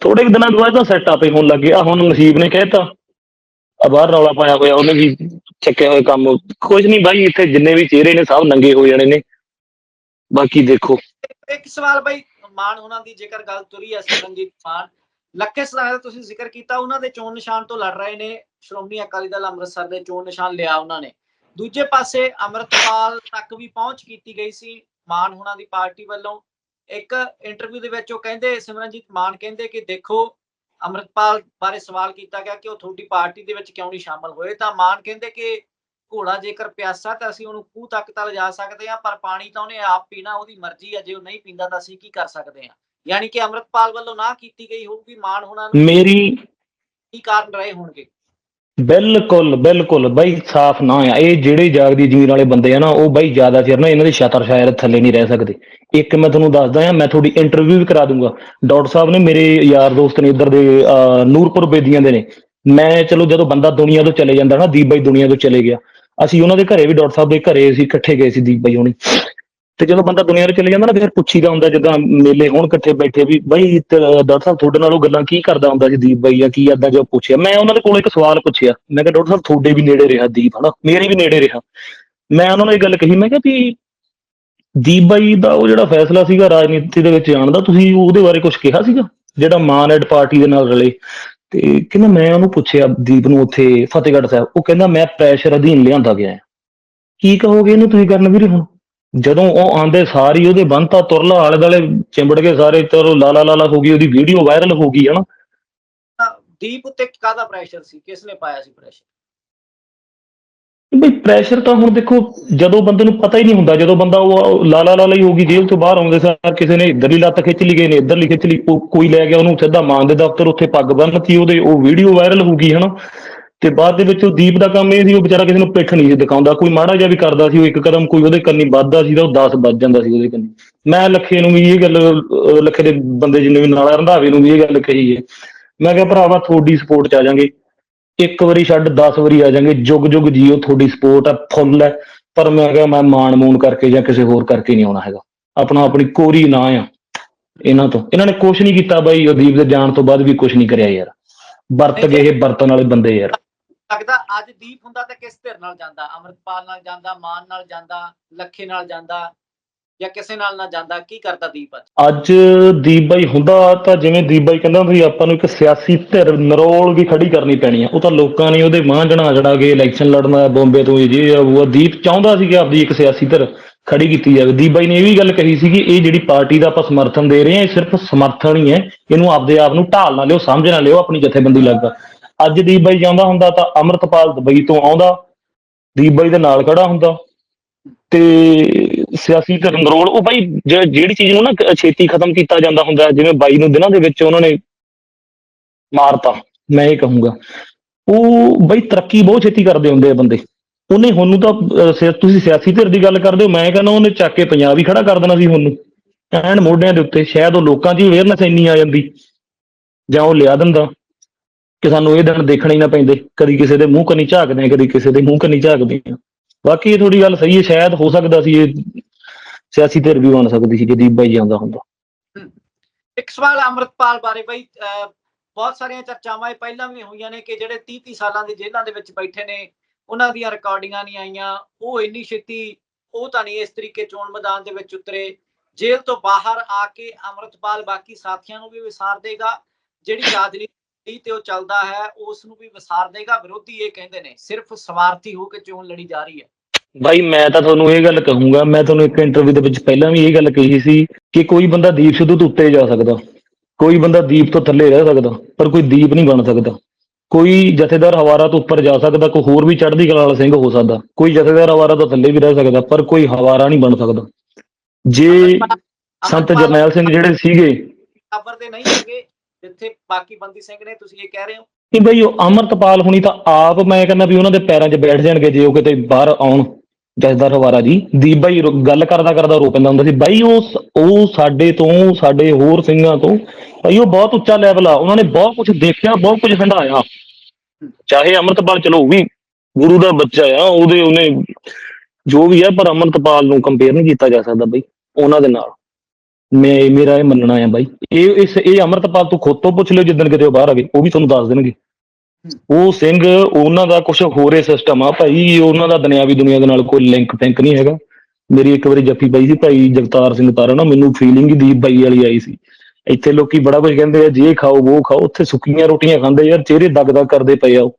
ਥੋੜੇ ਦਿਨਾਂ ਤੋਂ ਬਾਅਦ ਤਾਂ ਸੈੱਟ ਆਪੇ ਹੋਣ ਲੱਗ ਗਿਆ। ਹੁਣ ਨਸੀਬ ਨੇ ਕਹਿਤਾ ਆ ਬਾਹਰ ਰੌਲਾ ਪਾਇਆ ਹੋਇਆ, ਉਹਨੇ ਵੀ ਚੱਕਿਆ ਹੋਇਆ ਕੰਮ। ਕੁਝ ਨਹੀਂ ਬਾਈ, ਇੱਥੇ ਜਿੰਨੇ ਵੀ ਚਿਹਰੇ ਨੇ, ਸਭ ਨੰਗੇ ਹੋ ਜਾਣੇ ਨੇ। ਬਾਕੀ ਦੇਖੋ। ਇੱਕ ਸਵਾਲ ਬਈ, ਮਾਨ ਉਹਨਾਂ ਦੀ ਜੇਕਰ ਗੱਲ ਤੁਰੀ ਹੈ ਸਿਮਰਨਜੀਤ ਮਾਨ, ਲੱਖੇ ਸਰਾਏ ਦਾ ਤੁਸੀਂ ਜ਼ਿਕਰ ਕੀਤਾ, ਉਹਨਾਂ ਦੇ ਚੋਣ ਨਿਸ਼ਾਨ ਤੋਂ ਲੜ ਰਹੇ ਨੇ। ਸ਼੍ਰੋਮਣੀ ਅਕਾਲੀ ਦਲ ਅੰਮ੍ਰਿਤਸਰ ਦੇ ਚੋਣ ਨਿਸ਼ਾਨ ਲਿਆ ਉਹਨਾਂ ਨੇ। ਦੂਜੇ ਪਾਸੇ ਅੰਮ੍ਰਿਤਪਾਲ ਤੱਕ ਵੀ ਪਹੁੰਚ ਕੀਤੀ ਗਈ ਸੀ। ਮਾਨ ਉਹਨਾਂ ਦੀ ਪਾਰਟੀ ਵੱਲੋਂ ਇੱਕ ਇੰਟਰਵਿਊ ਦੇ ਵਿੱਚ ਉਹ ਕਹਿੰਦੇ ਸਿਮਰਨਜੀਤ ਮਾਨ ਕਹਿੰਦੇ ਕਿ ਦੇਖੋ ਅੰਮ੍ਰਿਤਪਾਲ ਬਾਰੇ ਸਵਾਲ ਕੀਤਾ ਗਿਆ ਕਿ ਉਹ ਤੁਹਾਡੀ ਪਾਰਟੀ ਦੇ ਵਿੱਚ ਕਿਉਂ ਨਹੀਂ ਸ਼ਾਮਲ ਹੋਏ? ਤਾਂ ਮਾਨ ਕਹਿੰਦੇ ਕਿ ਘੋੜਾ ਜੇਕਰ ਪਿਆਸਾ ਤਾਂ ਅਸੀਂ ਉਹਨੂੰ ਖੂਹ ਤੱਕ ਤਾਂ ਲਿਜਾ ਸਕਦੇ ਹਾਂ ਪਰ ਪਾਣੀ ਤਾਂ ਉਹਨੇ ਆਪ ਪੀਣਾ ਉਹਦੀ ਮਰਜ਼ੀ ਹੈ ਜੇ ਉਹ ਨਹੀਂ ਪੀਂਦਾ ਤਾਂ ਅਸੀਂ ਕੀ ਕਰ ਸਕਦੇ ਹਾਂ? ਯਾਨੀ ਕਿ ਅੰਮ੍ਰਿਤਪਾਲ ਵੱਲੋਂ ਨਾ ਕੀਤੀ ਗਈ ਹੋਊਗੀ ਮਾਨ ਨੂੰ ਮੇਰੀ ਕੀ ਕਾਰਨ ਰਹੇ ਹੋਣਗੇ? ਬਿਲਕੁਲ ਬਿਲਕੁਲ ਬਾਈ ਸਾਫ਼ ਨਾ ਆ ਇਹ ਜਿਹੜੇ ਜਾਗਦੀ ਜ਼ਮੀਨ ਵਾਲੇ ਬੰਦੇ ਆ ਨਾ ਉਹ ਬਾਈ ਜ਼ਿਆਦਾ ਚਿਰ ਨਾ ਇਹਨਾਂ ਦੇ ਛਤਰ ਸ਼ਾਇਰ ਥੱਲੇ ਨਹੀਂ ਰਹਿ ਸਕਦੇ। ਇੱਕ ਮੈਂ ਤੁਹਾਨੂੰ ਦੱਸਦਾ ਆ ਮੈਂ ਤੁਹਾਡੀ ਇੰਟਰਵਿਊ ਵੀ ਕਰਾ ਦੂੰਗਾ। ਡਾਕਟਰ ਸਾਹਿਬ ਨੇ ਮੇਰੇ ਯਾਰ ਦੋਸਤ ਨੇ ਇੱਧਰ ਦੇ ਅਹ, ਨੂਰਪੁਰ ਬੇਦੀਆਂ ਦੇ ਨੇ। ਮੈਂ ਚਲੋ ਜਦੋਂ ਬੰਦਾ ਦੁਨੀਆ ਤੋਂ ਚਲੇ ਜਾਂਦਾ ਨਾ ਦੀਪ ਬਾਈ ਦੁਨੀਆ ਤੋਂ ਚਲੇ ਗਿਆ। ਅਸੀਂ ਉਹਨਾਂ ਦੇ ਘਰੇ ਵੀ ਡਾਕਟਰ ਸਾਹਿਬ ਦੇ ਘਰੇ ਅਸੀਂ ਇਕੱਠੇ ਗਏ ਸੀ ਦੀਪ ਬਾਈ ਹੋਣੀ। ਤੇ ਜਦੋਂ ਬੰਦਾ ਦੁਨੀਆ ਤੋਂ ਚਲੇ ਜਾਂਦਾ ਨਾ, ਫਿਰ ਪੁੱਛੀਦਾ ਹੁੰਦਾ ਜਿੱਦਾਂ ਮੇਲੇ ਹੋਣ ਇਕੱਠੇ ਬੈਠੇ ਵੀ, ਬਾਈ, ਤੇ ਡਾਕਟਰ ਸਾਹਿਬ ਤੁਹਾਡੇ ਨਾਲ ਉਹ ਗੱਲਾਂ ਕੀ ਕਰਦਾ ਹੁੰਦਾ ਜੀ ਦੀਪ ਬਾਈ ਆ ਕੀ ਏਦਾਂ ਜੋ ਪੁੱਛਿਆ? ਮੈਂ ਉਹਨਾਂ ਦੇ ਕੋਲ ਇੱਕ ਸਵਾਲ ਪੁੱਛਿਆ। ਮੈਂ ਕਿਹਾ, ਡਾਕਟਰ ਸਾਹਿਬ, ਤੁਹਾਡੇ ਵੀ ਨੇੜੇ ਰਿਹਾ ਦੀਪ, ਹਨਾ? ਮੇਰੇ ਵੀ ਨੇੜੇ ਰਿਹਾ। ਮੈਂ ਉਹਨਾਂ ਨੂੰ ਇਹ ਗੱਲ ਕਹੀ, ਮੈਂ ਕਿਹਾ ਵੀ ਦੀਪ ਬਾਈ ਦਾ ਉਹ ਜਿਹੜਾ ਫੈਸਲਾ ਸੀਗਾ ਰਾਜਨੀਤੀ ਦੇ ਵਿੱਚ ਜਾਣ ਦਾ, ਤੁਸੀਂ ਉਹਦੇ ਬਾਰੇ ਕੁਝ ਕਿਹਾ ਸੀਗਾ? ਜਿਹੜਾ ਮਾਨ ਐਡ ਪਾਰਟੀ ਦੇ ਨਾਲ ਰਲੇ। ਤੇ ਕਹਿੰਦਾ, ਮੈਂ ਉਹਨੂੰ ਪੁੱਛਿਆ ਦੀਪ ਨੂੰ ਉੱਥੇ ਫਤਿਹਗੜ੍ਹ ਸਾਹਿਬ, ਉਹ ਕਹਿੰਦਾ, ਮੈਂ ਪ੍ਰੈਸ਼ਰ ਅਧੀਨ ਲਿਆਂਦਾ ਗਿਆ ਕੀ ਕਹੋਗੇ ਇਹਨੂੰ ਤੁਸੀਂ ਕਰਨ ਵੀਰੇ ਹੁਣ? ਜਦੋਂ ਉਹ ਆਂਦੇ ਸਾਰੀ ਉਹਦੇ ਬੰਤਾ ਤੁਰਲਾ ਆਲੇ ਦੁਆਲੇ ਚਿੰਬੜ ਕੇ ਸਾਰੇ ਚਲੋ ਲਾਲਾ ਲਾਲਾ ਹੋ ਗਈ ਉਹਦੀ ਵੀਡੀਓ ਵਾਇਰਲ ਹੋ ਗਈ ਹਨਾ? ਦੀਪ ਉੱਤੇ ਕਾਹਦਾ ਪ੍ਰੈਸ਼ਰ ਸੀ? ਕਿਸ ਨੇ ਪਾਇਆ ਸੀ ਪ੍ਰੈਸ਼ਰ ਬਈ ਪ੍ਰੈਸ਼ਰ ਤਾਂ ਹੁਣ ਦੇਖੋ ਜਦੋਂ ਬੰਦੇ ਨੂੰ ਪਤਾ ਹੀ ਨਹੀਂ ਹੁੰਦਾ ਜਦੋਂ ਬੰਦਾ ਉਹ ਲਾਲਾ ਲਾਲਾ ਹੀ ਹੋਗੀ ਜੇਲ੍ਹ ਤੋਂ ਬਾਹਰ ਆਉਂਦੇ ਸਾਰ ਕਿਸੇ ਨੇ ਇੱਧਰਲੀ ਲੱਤ ਖਿੱਚ ਲਈ ਗਏ ਨੇ ਇੱਧਰਲੀ ਖਿੱਚ ਲਈ ਕੋਈ ਲੈ ਗਿਆ ਉਹਨੂੰ ਸਿੱਧਾ ਮਾਨ ਦੇ ਦਫ਼ਤਰ ਉੱਥੇ ਪੱਗ ਬੰਨ੍ਹਤੀ ਉਹਦੇ ਉਹ ਵੀਡੀਓ ਵਾਇਰਲ ਹੋ ਗਈ ਹਨਾ? ਤੇ ਬਾਅਦ ਦੇ ਵਿੱਚ ਉਹ ਦੀਪ ਦਾ ਕੰਮ ਇਹ ਸੀ ਉਹ ਵਿਚਾਰਾ ਕਿਸੇ ਨੂੰ ਪਿੱਠ ਨਹੀਂ ਸੀ ਦਿਖਾਉਂਦਾ ਕੋਈ ਮਾੜਾ ਜਿਹਾ ਵੀ ਕਰਦਾ ਸੀ ਉਹ ਇੱਕ ਕਦਮ ਕੋਈ ਉਹਦੇ ਕੰਨੀ ਵੱਧਦਾ ਸੀ ਤਾਂ ਉਹ 10 ਵੱਜ ਜਾਂਦਾ ਸੀ ਉਹਦੇ ਕੰਨੀ। ਮੈਂ ਲੱਖੇ ਨੂੰ ਵੀ ਇਹ ਗੱਲ ਲੱਖੇ ਦੇ ਬੰਦੇ ਜਿੰਨੇ ਵੀ ਨਾਲ ਰੰਧਾਵੇ ਨੂੰ ਵੀ ਇਹ ਗੱਲ ਕਹੀ ਹੈ। ਮੈਂ ਕਿਹਾ ਭਰਾਵਾ ਤੁਹਾਡੀ ਸਪੋਰਟ ਚ ਆ ਜਾਾਂਗੇ। ਇੱਕ ਵਾਰੀ ਛੱਡ 10 ਵਾਰੀ ਆ ਜਾਾਂਗੇ। ਜੁਗ ਜੁਗ ਜੀਓ ਤੁਹਾਡੀ ਸਪੋਰਟ ਆ ਫੁੱਲ ਹੈ। ਪਰ ਮੈਂ ਕਿਹਾ ਮੈਂ ਮਾਣ ਮੂਣ ਕਰਕੇ ਜਾਂ ਕਿਸੇ ਹੋਰ ਕਰਕੇ ਨਹੀਂ ਆਉਣਾ ਹੈਗਾ। ਆਪਣਾ ਆਪਣੀ ਕੋਰੀ ਨਾ ਆ ਇਹਨਾਂ ਤੋਂ। ਇਹਨਾਂ ਨੇ ਕੁਝ ਨਹੀਂ ਕੀਤਾ ਬਾਈ ਉਦੀਪ ਦੇ ਜਾਣ ਤੋਂ ਬਾਅਦ ਵੀ ਕੁਝ ਨਹੀਂ ਕਰਿਆ ਯਾਰ। ਵਰਤ ਗਏ ਇਹ ਵਰਤਣ ਵਾਲੇ ਬੰਦੇ ਯਾਰ। ਲੱਗਦਾ ਅੱਜ ਦੀਪ ਹੁੰਦਾ ਤਾਂ ਕਿਸ ਧਿਰ ਨਾਲ ਜਾਂਦਾ? ਅਮਰਤਪਾਲ ਨਾਲ ਜਾਂਦਾ, ਮਾਨ ਨਾਲ ਜਾਂਦਾ, ਲੱਖੇ ਨਾਲ ਜਾਂਦਾ ਜਾਂ ਕਿਸੇ ਨਾਲ ਨਾ ਜਾਂਦਾ? ਕੀ ਕਰਦਾ ਦੀਪ ਅੱਜ? ਅੱਜ ਦੀਪ ਬਾਈ ਹੁੰਦਾ ਤਾਂ ਜਿਵੇਂ ਦੀਪ ਬਾਈ ਕਹਿੰਦਾ ਹੁੰਦਾ ਆਪਾਂ ਨੂੰ ਇੱਕ ਸਿਆਸੀ ਧਿਰ ਨਰੋਲ ਵੀ ਖੜੀ ਕਰਨੀ ਪੈਣੀ ਆ। ਉਹ ਤਾਂ ਲੋਕਾਂ ਨੇ ਉਹਦੇ ਮਾਂ ਜਣਾ ਜੜਾ ਕੇ ਇਲੈਕਸ਼ਨ ਲੜਨਾ ਹੈ ਬੰਬੇ ਤੋਂ ਇਹ ਉਹ ਦੀਪ ਚਾਹੁੰਦਾ ਸੀ ਕਿ ਆਪਦੀ ਇੱਕ ਸਿਆਸੀ ਧਿਰ ਖੜੀ ਕੀਤੀ ਜਾਵੇ। ਦੀਪ ਬਾਈ ਨੇ ਇਹ ਵੀ ਗੱਲ ਕਹੀ ਸੀ ਕਿ ਇਹ ਜਿਹੜੀ ਪਾਰਟੀ ਦਾ ਆਪਾਂ ਸਮਰਥਨ ਦੇ ਰਹੇ ਹਾਂ, ਇਹ ਸਿਰਫ ਸਮਰਥਨ ਹੀ ਹੈ। ਇਹਨੂੰ ਆਪਦੇ ਆਪ ਨੂੰ ਢਾਲ ਨਾ ਲਿਓ, ਸਮਝ ਨਾ ਲਿਓ ਆਪਣੀ ਜਥੇਬੰਦੀ ਲੱਗਦਾ। ਅੱਜ ਦੀਪ ਬਾਈ ਜਾਂਦਾ ਹੁੰਦਾ ਤਾਂ ਅਮਰਤਪਾਲ ਦੁਬਈ ਤੋਂ ਆਉਂਦਾ ਦੀਪ ਬਾਈ ਦੇ ਨਾਲ ਖੜਾ ਹੁੰਦਾ। ਤੇ ਸਿਆਸੀ ਧਿਰ ਉਹ ਬਾਈ ਜਿਹੜੀ ਚੀਜ਼ ਨੂੰ ਨਾ ਛੇਤੀ ਖਤਮ ਕੀਤਾ ਜਾਂਦਾ ਹੁੰਦਾ, ਜਿਵੇਂ ਬਾਈ ਨੂੰ ਦਿਨਾਂ ਦੇ ਵਿੱਚ ਉਹਨਾਂ ਨੇ ਮਾਰਤਾ, ਮੈਂ ਇਹ ਕਹੂੰਗਾ। ਉਹ ਬਾਈ ਤਰੱਕੀ ਬਹੁਤ ਛੇਤੀ ਕਰਦੇ ਹੁੰਦੇ ਆ ਬੰਦੇ। ਉਹਨੇ ਹੁਣ ਨੂੰ ਤਾਂ ਤੁਸੀਂ ਸਿਆਸੀ ਧਿਰ ਦੀ ਗੱਲ ਕਰਦੇ ਹੋ, ਮੈਂ ਕਹਿੰਦਾ ਉਹਨੇ ਚੱਕ ਕੇ ਪੰਜਾਬ ਹੀ ਖੜਾ ਕਰ ਦੇਣਾ ਸੀ ਹੁਣ ਨੂੰ। ਐਨ ਮੋਢਿਆਂ ਦੇ ਉੱਤੇ, ਸ਼ਾਇਦ ਉਹ ਲੋਕਾਂ 'ਚ ਅਵੇਅਰਨੈਸ ਇੰਨੀ ਆ ਜਾਂਦੀ, ਜਾਂ ਉਹ ਲਿਆ ਦਿੰਦਾ। ਕਿ ਸਾਨੂੰ ਇਹ ਦਿਨ ਦੇਖਣੇ ਹੀ ਨਾ ਪੈਂਦੇ, ਕਦੀ ਕਿਸੇ ਦੇ ਮੂੰਹ ਕੰਨੀ ਝਾਕਦੇ ਆ, ਕਦੀ ਕਿਸੇ ਦੇ ਮੂੰਹ ਕੰਨੀ ਝਾਕਦੇ ਆ। ਬਾਕੀ ਇਹ ਥੋੜੀ ਗੱਲ ਸਹੀ ਹੈ, ਸ਼ਾਇਦ ਹੋ ਸਕਦਾ ਸੀ ਇਹ ਸਿਆਸੀ ਧਿਰ ਵੀ ਬਣ ਸਕਦੀ ਸੀ ਜੇ ਬਾਈ ਜਾਂਦਾ ਹੁੰਦਾ। ਇੱਕ ਸਵਾਲ ਅਮਰਤਪਾਲ ਬਾਰੇ ਬਈ ਬਹੁਤ ਸਾਰੀਆਂ ਚਰਚਾਵਾਂ ਪਹਿਲਾਂ ਵੀ ਹੋਈਆਂ ਨੇ ਕਿ ਜਿਹੜੇ 30 30 ਸਾਲਾਂ ਦੇ ਜੇਲ੍ਹਾਂ ਦੇ ਵਿੱਚ ਬੈਠੇ ਨੇ, ਉਹਨਾਂ ਦੀਆਂ ਰਿਕਾਰਡਿੰਗਾਂ ਨਹੀਂ ਆਈਆਂ, ਉਹ ਇੰਨੀ ਛੇਤੀ ਉਹ ਤਾਂ ਨਹੀਂ ਇਸ ਤਰੀਕੇ ਚੋਣ ਮੈਦਾਨ ਦੇ ਵਿੱਚ ਉਤਰੇ। ਜੇਲ੍ਹ ਤੋਂ ਬਾਹਰ ਆ ਕੇ ਅਮਰਤਪਾਲ ਬਾਕੀ ਸਾਥੀਆਂ ਨੂੰ ਵੀ ਵਿਸਾਰ ਦੇਗਾ, ਜਿਹੜੀ ਰਾਜਨੀਤੀ ਤੇ ਉਹ ਚੱਲਦਾ ਹੈ ਉਸ ਨੂੰ ਵੀ ਵਿਸਾਰ ਦੇਗਾ ਵਿਰੋਧੀ ਇਹ ਕਹਿੰਦੇ ਨੇ ਸਿਰਫ ਸਵਾਰਥੀ ਹੋ ਕੇ ਚੋਣ ਲੜੀ ਜਾ ਰਹੀ ਹੈ। ਬਾਈ ਮੈਂ ਤਾਂ ਤੁਹਾਨੂੰ ਇਹ ਗੱਲ ਕਹੂੰਗਾ ਮੈਂ ਤੁਹਾਨੂੰ ਇੱਕ ਇੰਟਰਵਿਊ ਦੇ ਵਿੱਚ ਪਹਿਲਾਂ ਵੀ ਇਹ ਗੱਲ ਕਹੀ ਸੀ ਕਿ ਕੋਈ ਬੰਦਾ ਦੀਪ ਸਿੱਧੂ ਤੋਂ ਉੱਤੇ ਜਾ ਸਕਦਾ ਕੋਈ ਬੰਦਾ ਦੀਪ ਤੋਂ ਥੱਲੇ ਰਹਿ ਸਕਦਾ ਪਰ ਕੋਈ ਦੀਪ ਨਹੀਂ ਬਣ ਸਕਦਾ। ਕੋਈ ਜਥੇਦਾਰ ਹਵਾਰਾ ਤੋਂ ਉੱਪਰ ਜਾ ਸਕਦਾ ਕੋਈ ਹੋਰ ਵੀ ਚੜ੍ਹਦੀ ਕਲਾ ਵਾਲਾ ਸਿੰਘ ਹੋ ਸਕਦਾ ਕੋਈ ਜਥੇਦਾਰ ਹਵਾਰਾ ਤੋਂ ਥੱਲੇ ਵੀ ਰਹਿ ਸਕਦਾ ਪਰ ਕੋਈ ਹਵਾਰਾ ਨਹੀਂ ਬਣ ਸਕਦਾ। ਜੇ ਸੰਤ ਜਰਨੈਲ ਸਿੰਘ ਜਿਹੜੇ ਸੀਗੇ ਬਰਾਬਰ ਦੇ ਨਹੀਂ ਹੈਗੇ ਜਿੱਥੇ ਬਾਕੀ ਬੰਦੀ ਸਿੰਘ ਨੇ, ਤੁਸੀਂ ਇਹ ਕਹਿ ਰਹੇ ਹੋ? ਕਿ ਬਈ ਉਹ ਅਮਰਤਪਾਲ ਹੁਣੀ ਤਾਂ ਆਪ ਮੈਂ ਕਹਿੰਦਾ ਵੀ ਉਹਨਾਂ ਦੇ ਪੈਰਾਂ 'ਚ ਬੈਠ ਜਾਣਗੇ ਜੇ ਉਹ ਕਿਤੇ ਬਾਹਰ ਆਉਣ। ਜਸਦਾਰ ਹਵਾਰਾ ਜੀ ਦੀਪ ਬਾਈ ਗੱਲ ਕਰਦਾ ਕਰਦਾ ਰੋ ਪੈਂਦਾ ਹੁੰਦਾ ਸੀ। ਬਾਈ ਉਹ ਉਹ ਸਾਡੇ ਤੋਂ, ਸਾਡੇ ਹੋਰ ਸਿੰਘਾਂ ਤੋਂ ਬਾਈ ਉਹ ਬਹੁਤ ਉੱਚਾ ਲੈਵਲ ਆ। ਉਹਨਾਂ ਨੇ ਬਹੁਤ ਕੁਝ ਦੇਖਿਆ, ਬਹੁਤ ਕੁਝ ਹੰਡਾਇਆ ਚਾਹੇ ਅਮਰਤਪਾਲ ਚਲੋ ਉਹ ਵੀ ਗੁਰੂ ਦਾ ਬੱਚਾ ਆ, ਉਹਦੇ ਉਹਨੇ ਜੋ ਵੀ ਆ, ਪਰ ਅਮਰਤਪਾਲ ਨੂੰ ਕੰਪੇਅਰ ਨਹੀਂ ਕੀਤਾ ਜਾ ਸਕਦਾ ਬਾਈ, ਉਹਨਾਂ ਦੇ ਨਾਲ। ਮੈਂ ਮੇਰਾ ਇਹ ਮੰਨਣਾ ਆ ਬਾਈ। ਇਹ ਇਸ ਇਹ ਅਮਰਤਪਾਲ ਤੋਂ ਖੁਦ ਤੋਂ ਪੁੱਛ ਲਿਓ ਜਿੱਦਣ ਕਿਤੇ ਉਹ ਬਾਹਰ ਆ ਗਏ ਉਹ ਵੀ ਤੁਹਾਨੂੰ ਦੱਸ ਦੇਣਗੇ। ਉਹ ਸਿੰਘ ਉਹਨਾਂ ਦਾ ਕੁਝ ਹੋਰੇ ਸਿਸਟਮ ਆ ਭਾਈ ਉਹਨਾਂ ਦਾ ਦੁਨਿਆਵੀ ਦੁਨੀਆ ਦੇ ਨਾਲ ਕੋਈ ਲਿੰਕ ਪਿੰਕ ਨਹੀਂ ਹੈਗਾ। ਮੇਰੀ ਇੱਕ ਵਾਰੀ ਜੱਫੀ ਪਈ ਸੀ ਭਾਈ ਜਗਤਾਰ ਸਿੰਘ ਤਾਰਾ ਨਾ ਮੈਨੂੰ ਫੀਲਿੰਗ ਹੀ ਦੀਪ ਬਾਈ ਵਾਲੀ ਆਈ ਸੀ। ਇੱਥੇ ਲੋਕੀ ਬੜਾ ਕੁਝ ਕਹਿੰਦੇ ਆ ਜੇ ਖਾਓ ਉਹ ਖਾਓ ਉੱਥੇ ਸੁੱਕੀਆਂ ਰੋਟੀਆਂ ਖਾਂਦੇ ਯਾਰ ਚਿਹਰੇ ਦਗ ਦਗ ਕਰਦੇ ਪਏ ਆ ਉਹ।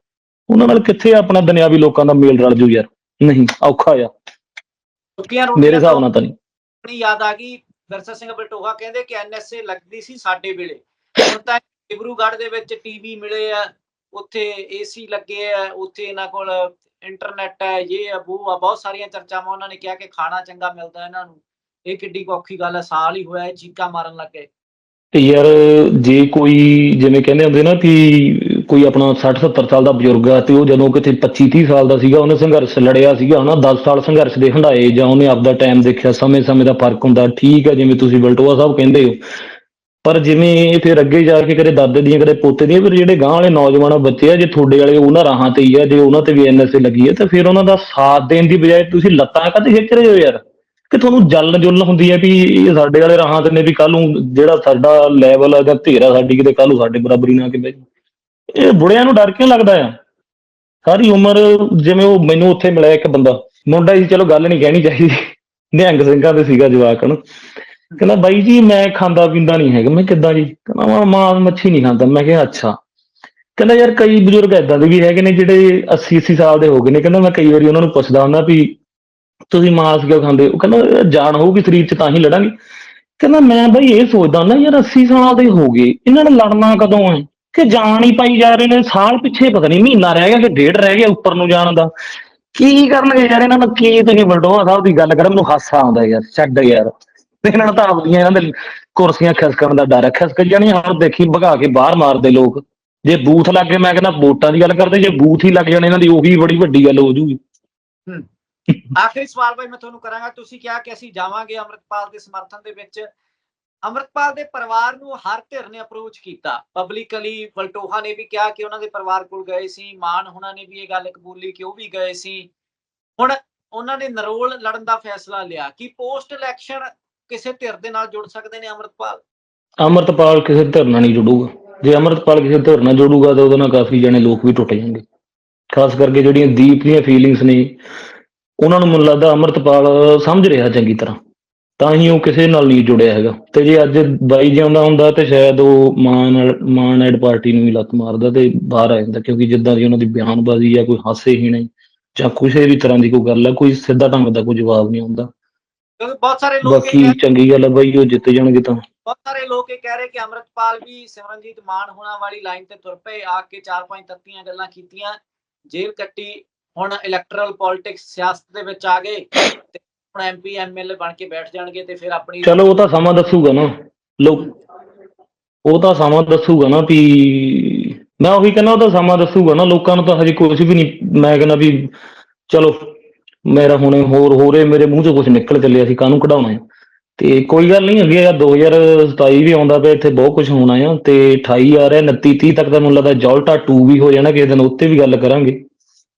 ਉਹਨਾਂ ਨਾਲ ਕਿੱਥੇ ਆਪਣਾ ਦੁਨਿਆਵੀ ਲੋਕਾਂ ਦਾ ਮੇਲ ਰਲ ਜੂ ਯਾਰ? ਨਹੀਂ ਔਖਾ ਆ। ਸੁੱਕੀਆਂ ਮੇਰੇ ਰੋਟੀਆਂ ਹਿਸਾਬ ਨਾਲ ਤਾਂ ਨਹੀਂ। ਯਾਦ ਆ ਗਈ ਵਿਰਸਾ ਸਿੰਘ ਬਲਟੋਹਾ ਕਹਿੰਦੇ ਕਿ ਐਨਐਸਏ ਲੱਗਦੀ ਸੀ ਸਾਡੇ ਵੇਲੇ। ਹੁਣ ਤਾਂ ਡਿਬਰੂਗੜ੍ਹ ਦੇ ਵਿੱਚ ਟੀਵੀ ਮਿਲੇ ਆ, ਉੱਥੇ ਏਸੀ ਲੱਗੇ ਆ, ਉੱਥੇ ਇਹਨਾਂ ਕੋਲ ਇੰਟਰਨੈਟ ਹੈ ਇਹ ਆ ਉਹ ਆ, ਬਹੁਤ ਸਾਰੀਆਂ ਚਰਚਾਵਾਂ ਉਹਨਾਂ ਨੇ ਕਿਹਾ ਕਿ ਖਾਣਾ ਚੰਗਾ ਮਿਲਦਾ ਇਹਨਾਂ ਨੂੰ। ਇਹ ਕਿੱਡੀ ਔਖੀ ਗੱਲ ਹੈ ਸਾਲ ਹੀ ਹੋਇਆ ਇਹ ਚੀਕਾਂ ਮਾਰਨ ਲੱਗੇ। ਤੇ ਯਾਰ ਜੇ ਕੋਈ, ਜਿਵੇਂ ਕਹਿੰਦੇ ਹੁੰਦੇ ਨਾ ਕਿ ਕੋਈ ਆਪਣਾ 60 70 ਸਾਲ ਦਾ ਬਜ਼ੁਰਗ ਆ ਤੇ ਉਹ ਜਦੋਂ ਕਿਤੇ 25 30 ਸਾਲ ਦਾ ਸੀਗਾ, ਉਹਨੇ ਸੰਘਰਸ਼ ਲੜਿਆ ਸੀਗਾ, ਹਨਾ 10 ਸਾਲ ਸੰਘਰਸ਼ ਦੇ ਹੰਡਾਏ ਜਾਂ ਉਹਨੇ ਆਪਦਾ ਟਾਈਮ ਦੇਖਿਆ, ਸਮੇਂ-ਸਮੇਂ ਦਾ ਫ਼ਰਕ ਹੁੰਦਾ, ਠੀਕ ਹੈ ਜਿਵੇਂ ਤੁਸੀਂ ਬਲਟੋਆ ਸਾਹਿਬ ਕਹਿੰਦੇ ਹੋ। ਪਰ ਜਿਵੇਂ ਇਹ ਫਿਰ ਅੱਗੇ ਜਾ ਕੇ ਕਦੇ ਦਾਦੇ ਦੀਆਂ, ਕਦੇ ਪੋਤੇ ਦੀਆਂ, ਫਿਰ ਜਿਹੜੇ ਗਾਂ ਵਾਲੇ ਨੌਜਵਾਨ ਬੱਚੇ ਆ, ਜੇ ਤੁਹਾਡੇ ਵਾਲੇ ਉਹਨਾਂ ਰਾਹਾਂ ਤੇ ਹੀ ਆ, ਜੇ ਉਹਨਾਂ ਤੇ ਵੀ ਐਨਐਸਏ ਲੱਗੀ ਹੈ ਤਾਂ ਫਿਰ ਉਹਨਾਂ ਦਾ ਸਾਥ ਦੇਣ ਦੀ ਬਜਾਏ ਤੁਸੀਂ ਲੱਤਾਂ ਕਾਹਤੇ ਖਿੱਚ ਰਹੇ ਹੋ ਯਾਰ? ਕਿ ਤੁਹਾਨੂੰ ਜਲਨ ਜੁਲਨ ਹੁੰਦੀ ਹੈ ਵੀ ਇਹ ਸਾਡੇ ਵਾਲੇ ਰਾਹਾਂ ਤੇ ਨੇ ਵੀ ਕੱਲ ਨੂੰ ਜਿਹੜਾ ਸਾਡਾ ਲੈਵਲ ਹੈ ਜਾਂ ਧੇਰਾ ਸਾਡੀ ਕਿਤੇ ਕੱਲ ਨੂੰ ਸਾਡੇ ਬਰਾਬਰੀ ਨਾ ਕਿ ਕਿਤੇ ਇਹ ਬੁੜਿਆਂ ਨੂੰ ਡਰ ਕਿਉਂ ਲੱਗਦਾ ਆ? ਸਾਰੀ ਉਮਰ ਜਿਵੇਂ ਉਹ ਮੈਨੂੰ ਉੱਥੇ ਮਿਲਿਆ ਇੱਕ ਬੰਦਾ। ਮੁੰਡਾ ਜੀ, ਚਲੋ ਗੱਲ ਨਹੀਂ ਕਹਿਣੀ ਚਾਹੀਦੀ। ਨਿਹੰਗ ਸਿੰਘਾਂ ਦੇ ਸੀਗਾ ਜਵਾਕ ਨੂੰ ਕਹਿੰਦਾ, ਬਾਈ ਜੀ, ਮੈਂ ਖਾਂਦਾ ਪੀਂਦਾ ਨਹੀਂ ਹੈਗਾ। ਮੈਂ ਕਿੱਦਾਂ ਜੀ? ਕਹਿੰਦਾ, ਮੈਂ ਮਾਂ ਮੱਛੀ ਨਹੀਂ ਖਾਂਦਾ। ਮੈਂ ਕਿਹਾ, ਅੱਛਾ। ਕਹਿੰਦਾ, ਯਾਰ ਕਈ ਬਜ਼ੁਰਗ ਏਦਾਂ ਦੇ ਵੀ ਹੈਗੇ ਨੇ ਜਿਹੜੇ 80 80 ਸਾਲ ਦੇ ਹੋ ਗਏ ਨੇ। ਕਹਿੰਦਾ, ਮੈਂ ਕਈ ਵਾਰੀ ਉਹਨਾਂ ਨੂੰ ਪੁੱਛਦਾ ਹੁੰਦਾ ਵੀ ਤੁਸੀਂ ਮਾਸ ਕਿਉਂ ਖਾਂਦੇ ਉਹ ਕਹਿੰਦਾ ਯਾਰ ਜਾਨ ਹੋਊਗੀ ਸਰੀਰ 'ਚ ਤਾਂ ਹੀ ਲੜਾਂਗੇ। ਕਹਿੰਦਾ, ਮੈਂ ਬਾਈ ਇਹ ਸੋਚਦਾ ਹੁੰਦਾ, ਯਾਰ 80 ਸਾਲ ਦੇ ਹੋ ਗਏ। ਇਹਨਾਂ ਨੇ ਲੜਨਾ ਕਦੋਂ ਹੈ ਕਿ ਜਾਨ ਹੀ ਪਾਈ ਜਾ ਰਹੇ ਨੇ, ਸਾਲ ਪਿੱਛੇ ਪਤਾ ਨਹੀਂ ਮਹੀਨਾ ਰਹਿ ਗਿਆ ਕਿ ਡੇਢ ਰਹਿ ਗਿਆ ਉੱਪਰ ਨੂੰ ਜਾਣ ਦਾ। ਕੀ ਕਰਨਗੇ ਯਾਰ ਇਹਨਾਂ ਨੂੰ, ਕੀ ਤੁਸੀਂ ਬਲਡੋਆ ਸਾਹਿਬ ਦੀ ਗੱਲ ਕਰ, ਮੈਨੂੰ ਹਾਸਾ ਆਉਂਦਾ ਯਾਰ, ਛੱਡ ਯਾਰ। ਇਹਨਾਂ ਨੂੰ ਤਾਂ ਆਪਦੀਆਂ ਇਹਨਾਂ ਦੇ ਕੁਰਸੀਆਂ ਖਿਸਕਣ ਦਾ ਡਰ ਹੈ, ਖਿਸਕ ਜਾਣੀਆਂ ਹੁਣ ਦੇਖੀ ਭਗਾ ਕੇ ਬਾਹਰ ਮਾਰਦੇ ਲੋਕ। ਜੇ ਬੂਥ ਲੱਗ ਗਏ, ਮੈਂ ਕਹਿੰਦਾ ਵੋਟਾਂ ਦੀ ਗੱਲ ਕਰਦੇ, ਜੇ ਬੂਥ ਹੀ ਲੱਗ ਜਾਣੇ ਇਹਨਾਂ ਦੀ, ਉਹੀ ਬੜੀ ਵੱਡੀ ਗੱਲ ਹੋ ਜੂਗੀ। ਆਖਰੀ ਸਵਾਲ ਭਾਈ ਮੈਂ ਤੁਹਾਨੂੰ ਕਰਾਂਗਾ, ਤੁਸੀਂ ਕਿਹਾ ਕਿ ਅਸੀਂ ਜਾਵਾਂਗੇ ਅੰਮ੍ਰਿਤਪਾਲ ਦੇ ਸਮਰਥਨ ਦੇ ਵਿੱਚ। ਅੰਮ੍ਰਿਤਪਾਲ ਦੇ ਪਰਿਵਾਰ ਨੂੰ ਹਰ ਧਿਰ ਨੇ ਅਪਰੋਚ ਕੀਤਾ। ਪਬਲਿਕਲੀ ਵਲਟੋਹਾ ਨੇ ਵੀ ਕਿਹਾ ਕਿ ਉਹਨਾਂ ਦੇ ਪਰਿਵਾਰ ਕੋਲ ਗਏ ਸੀ। ਮਾਨ ਹੁਣਾਂ ਨੇ ਵੀ ਇਹ ਗੱਲ ਕਬੂਲੀ ਕਿ ਉਹ ਵੀ ਗਏ ਸੀ। ਹੁਣ ਉਹਨਾਂ ਨੇ ਨਰੋਲ ਲੜਨ ਦਾ ਫੈਸਲਾ ਲਿਆ। ਕਿ ਪੋਸਟ ਇਲੈਕਸ਼ਨ ਕਿਸੇ ਧਿਰ ਦੇ ਨਾਲ ਜੁੜ ਸਕਦੇ ਨੇ ਅੰਮ੍ਰਿਤਪਾਲ? ਅਮਰਤਪਾਲ ਕਿਸੇ ਧਿਰ ਨਾਲ ਨਹੀਂ ਜੁੜੂਗਾ। ਜੇ ਅਮਰਤਪਾਲ ਕਿਸੇ ਧਿਰ ਨਾਲ ਜੁੜੂਗਾ ਤਾਂ ਉਹਦੇ ਨਾਲ ਕਾਫੀ ਜਣੇ ਲੋਕ ਵੀ ਟੁੱਟ ਜਾਣਗੇ। ਖਾਸ ਕਰਕੇ ਜਿਹੜੀਆਂ ਦੀਪ ਦੀਆਂ ਫੀਲਿੰਗਸ ਨੇ, ਉਹਨਾਂ ਨੂੰ ਮੈਨੂੰ ਲੱਗਦਾ ਅਮਰਤਪਾਲ ਸਮਝ ਰਿਹਾ ਚੰਗੀ ਤਰ੍ਹਾਂ। ਤਾਂ ਹੀ ਉਹ ਕਿਸੇ ਨਾਲ ਨਹੀਂ ਜੁੜਿਆ ਹੈਗਾ। ਤੇ ਜੇ ਅੱਜ ਬਾਈ ਜਿਉਂਦਾ ਹੁੰਦਾ ਤੇ ਸ਼ਾਇਦ ਉਹ ਮਾਨ ਨਾਲ- ਮਾਨ ਐਡ ਪਾਰਟੀ ਨੂੰ ਵੀ ਲੱਤ ਮਾਰਦਾ ਤੇ ਬਾਹਰ ਆ ਜਾਂਦਾ ਕਿਉਂਕਿ ਜਿੱਦਾਂ ਦੀ ਉਹਨਾਂ ਦੀ ਬਿਆਨਬਾਜ਼ੀ ਆ ਕੋਈ ਹਾਸੇ ਹੀ ਨਹੀਂ ਜਾਂ ਕਿਸੇ ਵੀ ਤਰ੍ਹਾਂ ਦੀ ਕੋਈ ਗੱਲ ਆ ਕੋਈ ਸਿੱਧਾ ਢੰਗ ਦਾ ਕੋਈ ਜਵਾਬ ਨਹੀਂ ਕਿਉਂਕਿ ਬਹੁਤ ਸਾਰੇ ਲੋਕ ਬਾਕੀ ਚੰਗੀ ਗੱਲ ਆ ਬਾਈ ਉਹ ਜਿੱਤ ਜਾਣਗੇ ਤਾਂ। ਬਹੁਤ ਸਾਰੇ ਲੋਕ ਇਹ ਕਹਿ ਰਹੇ ਕਿ ਅੰਮ੍ਰਿਤਪਾਲ ਵੀ ਸਿਮਰਨਜੀਤ ਮਾਨ ਹੋਣਾ ਵਾਲੀ ਲਾਈਨ ਤੇ ਤੁਰ ਪਏ ਆ ਕੇ ਚਾਰ ਪੰਜ ਤੱਤੀਆਂ ਗੱਲਾਂ ਕੀਤੀਆਂ ਜੇਲ੍ਹ ਕੱਟੀ ਹੁਣ ਇਲੈਕਟਰਲ ਪੋਲਿਟਿਕਸ ਸਿਆਸਤ ਦੇ ਵਿੱਚ ਆ ਗਏ ਤੇ ਹੁਣ ਐਮਪੀ ਐਮਐਲਏ ਬਣ ਕੇ ਬੈਠ ਜਾਣਗੇ ਤੇ ਫਿਰ ਆਪਣੀ ਚਲੋ, ਉਹ ਤਾਂ ਸਮਾਂ ਦੱਸੂਗਾ ਨਾ। ਲੋਕ, ਉਹ ਤਾਂ ਸਮਾਂ ਦੱਸੂਗਾ ਨਾ ਵੀ, ਮੈਂ ਉਹੀ ਕਹਿੰਦਾ, ਉਹ ਤਾਂ ਸਮਾਂ ਦੱਸੂਗਾ ਨਾ। ਲੋਕਾਂ ਨੂੰ ਤਾਂ ਹਜੇ ਕੁਝ ਵੀ ਨਹੀਂ, ਮੈਂ ਕਹਿੰਦਾ ਵੀ ਚਲੋ, ਮੇਰਾ ਹੁਣੇ ਹੋਰ, ਹੋਰੇ ਮੇਰੇ ਮੂੰਹ ਚੋਂ ਕੁਝ ਨਿਕਲ ਚੱਲਿਆ ਸੀ, ਕਾਹਨੂੰ ਕਢਾਉਣਾ ਹੈ? ਤੇ ਕੋਈ ਗੱਲ ਨਹੀਂ, ਅੱਗੇ ਯਾਰ 2027 ਵੀ ਆਉਂਦਾ ਪਿਆ, ਇੱਥੇ ਬਹੁਤ ਕੁਝ ਹੋਣਾ ਆ। ਤੇ 28 ਆ ਰਿਹਾ 29 30 ਤੱਕ ਤਾਂ ਮੈਨੂੰ ਲੱਗਦਾ ਜੌਲਟਾ 2 ਵੀ ਹੋ ਜਾਣਾ, ਕਿਸੇ ਦਿਨ ਉੱਤੇ ਵੀ ਗੱਲ ਕਰਾਂਗੇ।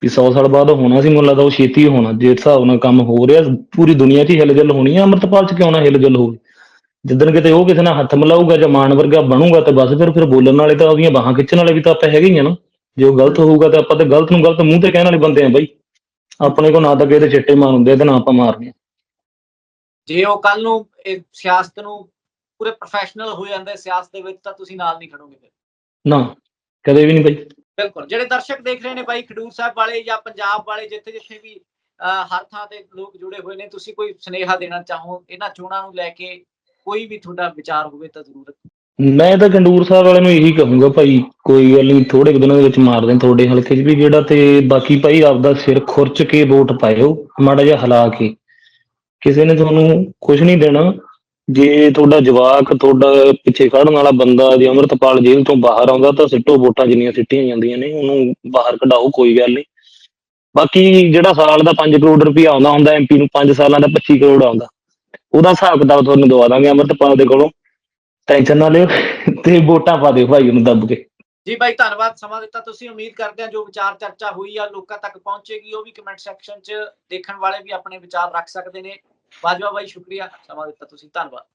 ਵੀ 100 ਸਾਲ ਬਾਅਦ ਹੋਣਾ ਸੀ ਮੈਨੂੰ ਲੱਗਦਾ ਉਹ ਛੇਤੀ ਹੋਣਾ ਜੇ ਹਿਸਾਬ ਨਾਲ ਕੰਮ ਹੋ ਰਿਹਾ ਪੂਰੀ ਦੁਨੀਆ 'ਚ ਹੀ ਹਿਲਜੁਲ ਹੋਣੀ ਆ ਅੰਮ੍ਰਿਤਪਾਲ 'ਚ ਕਿਉਂ ਨਾ ਹਿਲਜੁਲ ਹੋਵੇ? ਜਿੱਦਣ ਕਿਤੇ ਉਹ ਕਿਸੇ ਨਾਲ ਹੱਥ ਮਿਲਾਊਗਾ ਜਾਂ ਮਾਨ ਵਰਗਾ ਬਣੂਗਾ ਤੇ ਬਸ ਫਿਰ ਫਿਰ ਬੋਲਣ ਵਾਲੇ ਤਾਂ ਉਹਦੀਆਂ ਬਾਹਾਂ ਖਿੱਚਣ ਵਾਲੇ ਵੀ ਤਾਂ ਆਪਾਂ ਹੈਗੇ ਹੀ ਆ ਨਾ। ਜੇ ਉਹ ਗਲਤ ਹੋਊਗਾ ਤਾਂ ਆਪਾਂ ਤੇ ਗਲਤ ਨੂੰ ਗਲਤ ਮੂੰਹ ਤੇ ਕਹਿਣ ਵਾਲੇ ਬੰਦੇ ਆ ਬਾਈ। ਆਪਣੇ ਕੋਲ ਨਾ ਤਾਂ ਕਿਸੇ ਦੇ ਚਿੱਟੇ ਮਾਰ ਹੁੰਦੇ ਤੇ ਨਾ ਆਪਾਂ ਮਾਰਨੇ। ਜੇ ਉਹ ਕੱਲ ਨੂੰ ਇਹ ਸਿਆਸਤ ਨੂੰ ਪੂਰੇ ਪ੍ਰੋਫੈਸ਼ਨਲ ਹੋ ਜਾਂਦੇ ਸਿਆਸਤ ਦੇ ਵਿੱਚ ਤਾਂ ਤੁਸੀਂ ਨਾਲ ਨਹੀਂ ਖੜੋਗੇ ਫਿਰ। ਨਾ ਕਦੇ ਵੀ ਨਹੀਂ ਬਾਈ। ਬਿਲਕੁਲ, ਜਿਹੜੇ ਦਰਸ਼ਕ ਦੇਖ ਰਹੇ ਨੇ ਬਾਈ ਖਡੂਰ ਸਾਹਿਬ ਵਾਲੇ ਜਾਂ ਪੰਜਾਬ ਵਾਲੇ, ਜਿੱਥੇ ਜਿੱਥੇ ਵੀ ਹਰ ਥਾਂ ਤੇ ਲੋਕ ਜੁੜੇ ਹੋਏ ਨੇ, ਤੁਸੀਂ ਕੋਈ ਸੁਨੇਹਾ ਦੇਣਾ ਚਾਹੋ, ਇਹਨਾਂ ਚੋਣਾਂ ਨੂੰ ਲੈ ਕੇ ਕੋਈ ਵੀ ਤੁਹਾਡਾ ਵਿਚਾਰ ਹੋਵੇ ਤਾਂ ਜ਼ਰੂਰ ਮੈਂ ਤਾਂ ਗੰਡੂਰ ਸਾਹਿਬ ਵਾਲਿਆਂ ਨੂੰ ਇਹੀ ਕਹੂੰਗਾ ਭਾਈ, ਕੋਈ ਗੱਲ ਨਹੀਂ ਥੋੜੇ ਦਿਨਾਂ ਦੇ ਵਿੱਚ ਮਾਰ ਦੇਣ ਤੁਹਾਡੇ ਹਲਕੇ 'ਚ ਵੀ ਜਿਹੜਾ ਤੇ ਬਾਕੀ ਭਾਈ ਆਪਦਾ ਸਿਰ ਖੁਰਚ ਕੇ ਵੋਟ ਪਾਇਓ, ਮਾੜਾ ਜਿਹਾ ਹਿਲਾ ਕੇ। ਕਿਸੇ ਨੇ ਤੁਹਾਨੂੰ ਕੁਝ ਨਹੀਂ ਦੇਣਾ ਜੇ ਤੁਹਾਡਾ ਜਵਾਕ ਤੁਹਾਡਾ ਪਿੱਛੇ ਖੜਨ ਵਾਲਾ ਬੰਦਾ ਜੇ ਅੰਮ੍ਰਿਤਪਾਲ ਜੇਲ੍ਹ ਤੋਂ ਬਾਹਰ ਆਉਂਦਾ ਤਾਂ ਸਿੱਟੋ ਵੋਟਾਂ ਜਿੰਨੀਆਂ ਸਿੱਟੀਆਂ ਜਾਂਦੀਆਂ ਨੇ, ਉਹਨੂੰ ਬਾਹਰ ਕਢਾਓ, ਕੋਈ ਗੱਲ ਨਹੀਂ। ਬਾਕੀ ਜਿਹੜਾ ਸਾਲ ਦਾ 5 ਕਰੋੜ ਰੁਪਇਆ ਆਉਂਦਾ ਹੁੰਦਾ ਐਮਪੀ ਨੂੰ 5 ਸਾਲਾਂ ਦਾ 25 ਕਰੋੜ ਆਉਂਦਾ। ਉਹਦਾ ਹਿਸਾਬ ਕਿਤਾਬ ਤੁਹਾਨੂੰ ਦਵਾ ਦਾਂਗੇ ਅੰਮ੍ਰਿਤਪਾਲ ਦੇ ਕੋਲੋਂ। ਟੈਨਸ਼ਨ ਨਾ ਲਿਓ ਤੇ ਵੋਟਾਂ ਪਾ ਦਿਓ ਭਾਈ ਉਹਨੂੰ ਦੱਬ ਕੇ। ਜੀ ਬਾਈ, ਧੰਨਵਾਦ ਸਮਾਂ ਦਿੱਤਾ। ਤੁਸੀਂ ਉਮੀਦ ਕਰਦੇ ਹਾਂ ਜੋ ਵਿਚਾਰ ਚਰਚਾ ਹੋਈ ਆ, ਲੋਕਾਂ ਤੱਕ ਪਹੁੰਚੇਗੀ, ਉਹ ਵੀ ਕਮੈਂਟ ਸੈਕਸ਼ਨ 'ਚ ਦੇਖਣ ਵਾਲੇ ਵੀ ਆਪਣੇ ਵਿਚਾਰ ਰੱਖ ਸਕਦੇ ਨੇ। ਬਾਜਵਾ ਬਾਈ ਸ਼ੁਕਰੀਆ। ਸਮਾਂ ਦਿੱਤਾ ਤੁਸੀਂ ਧੰਨਵਾਦ।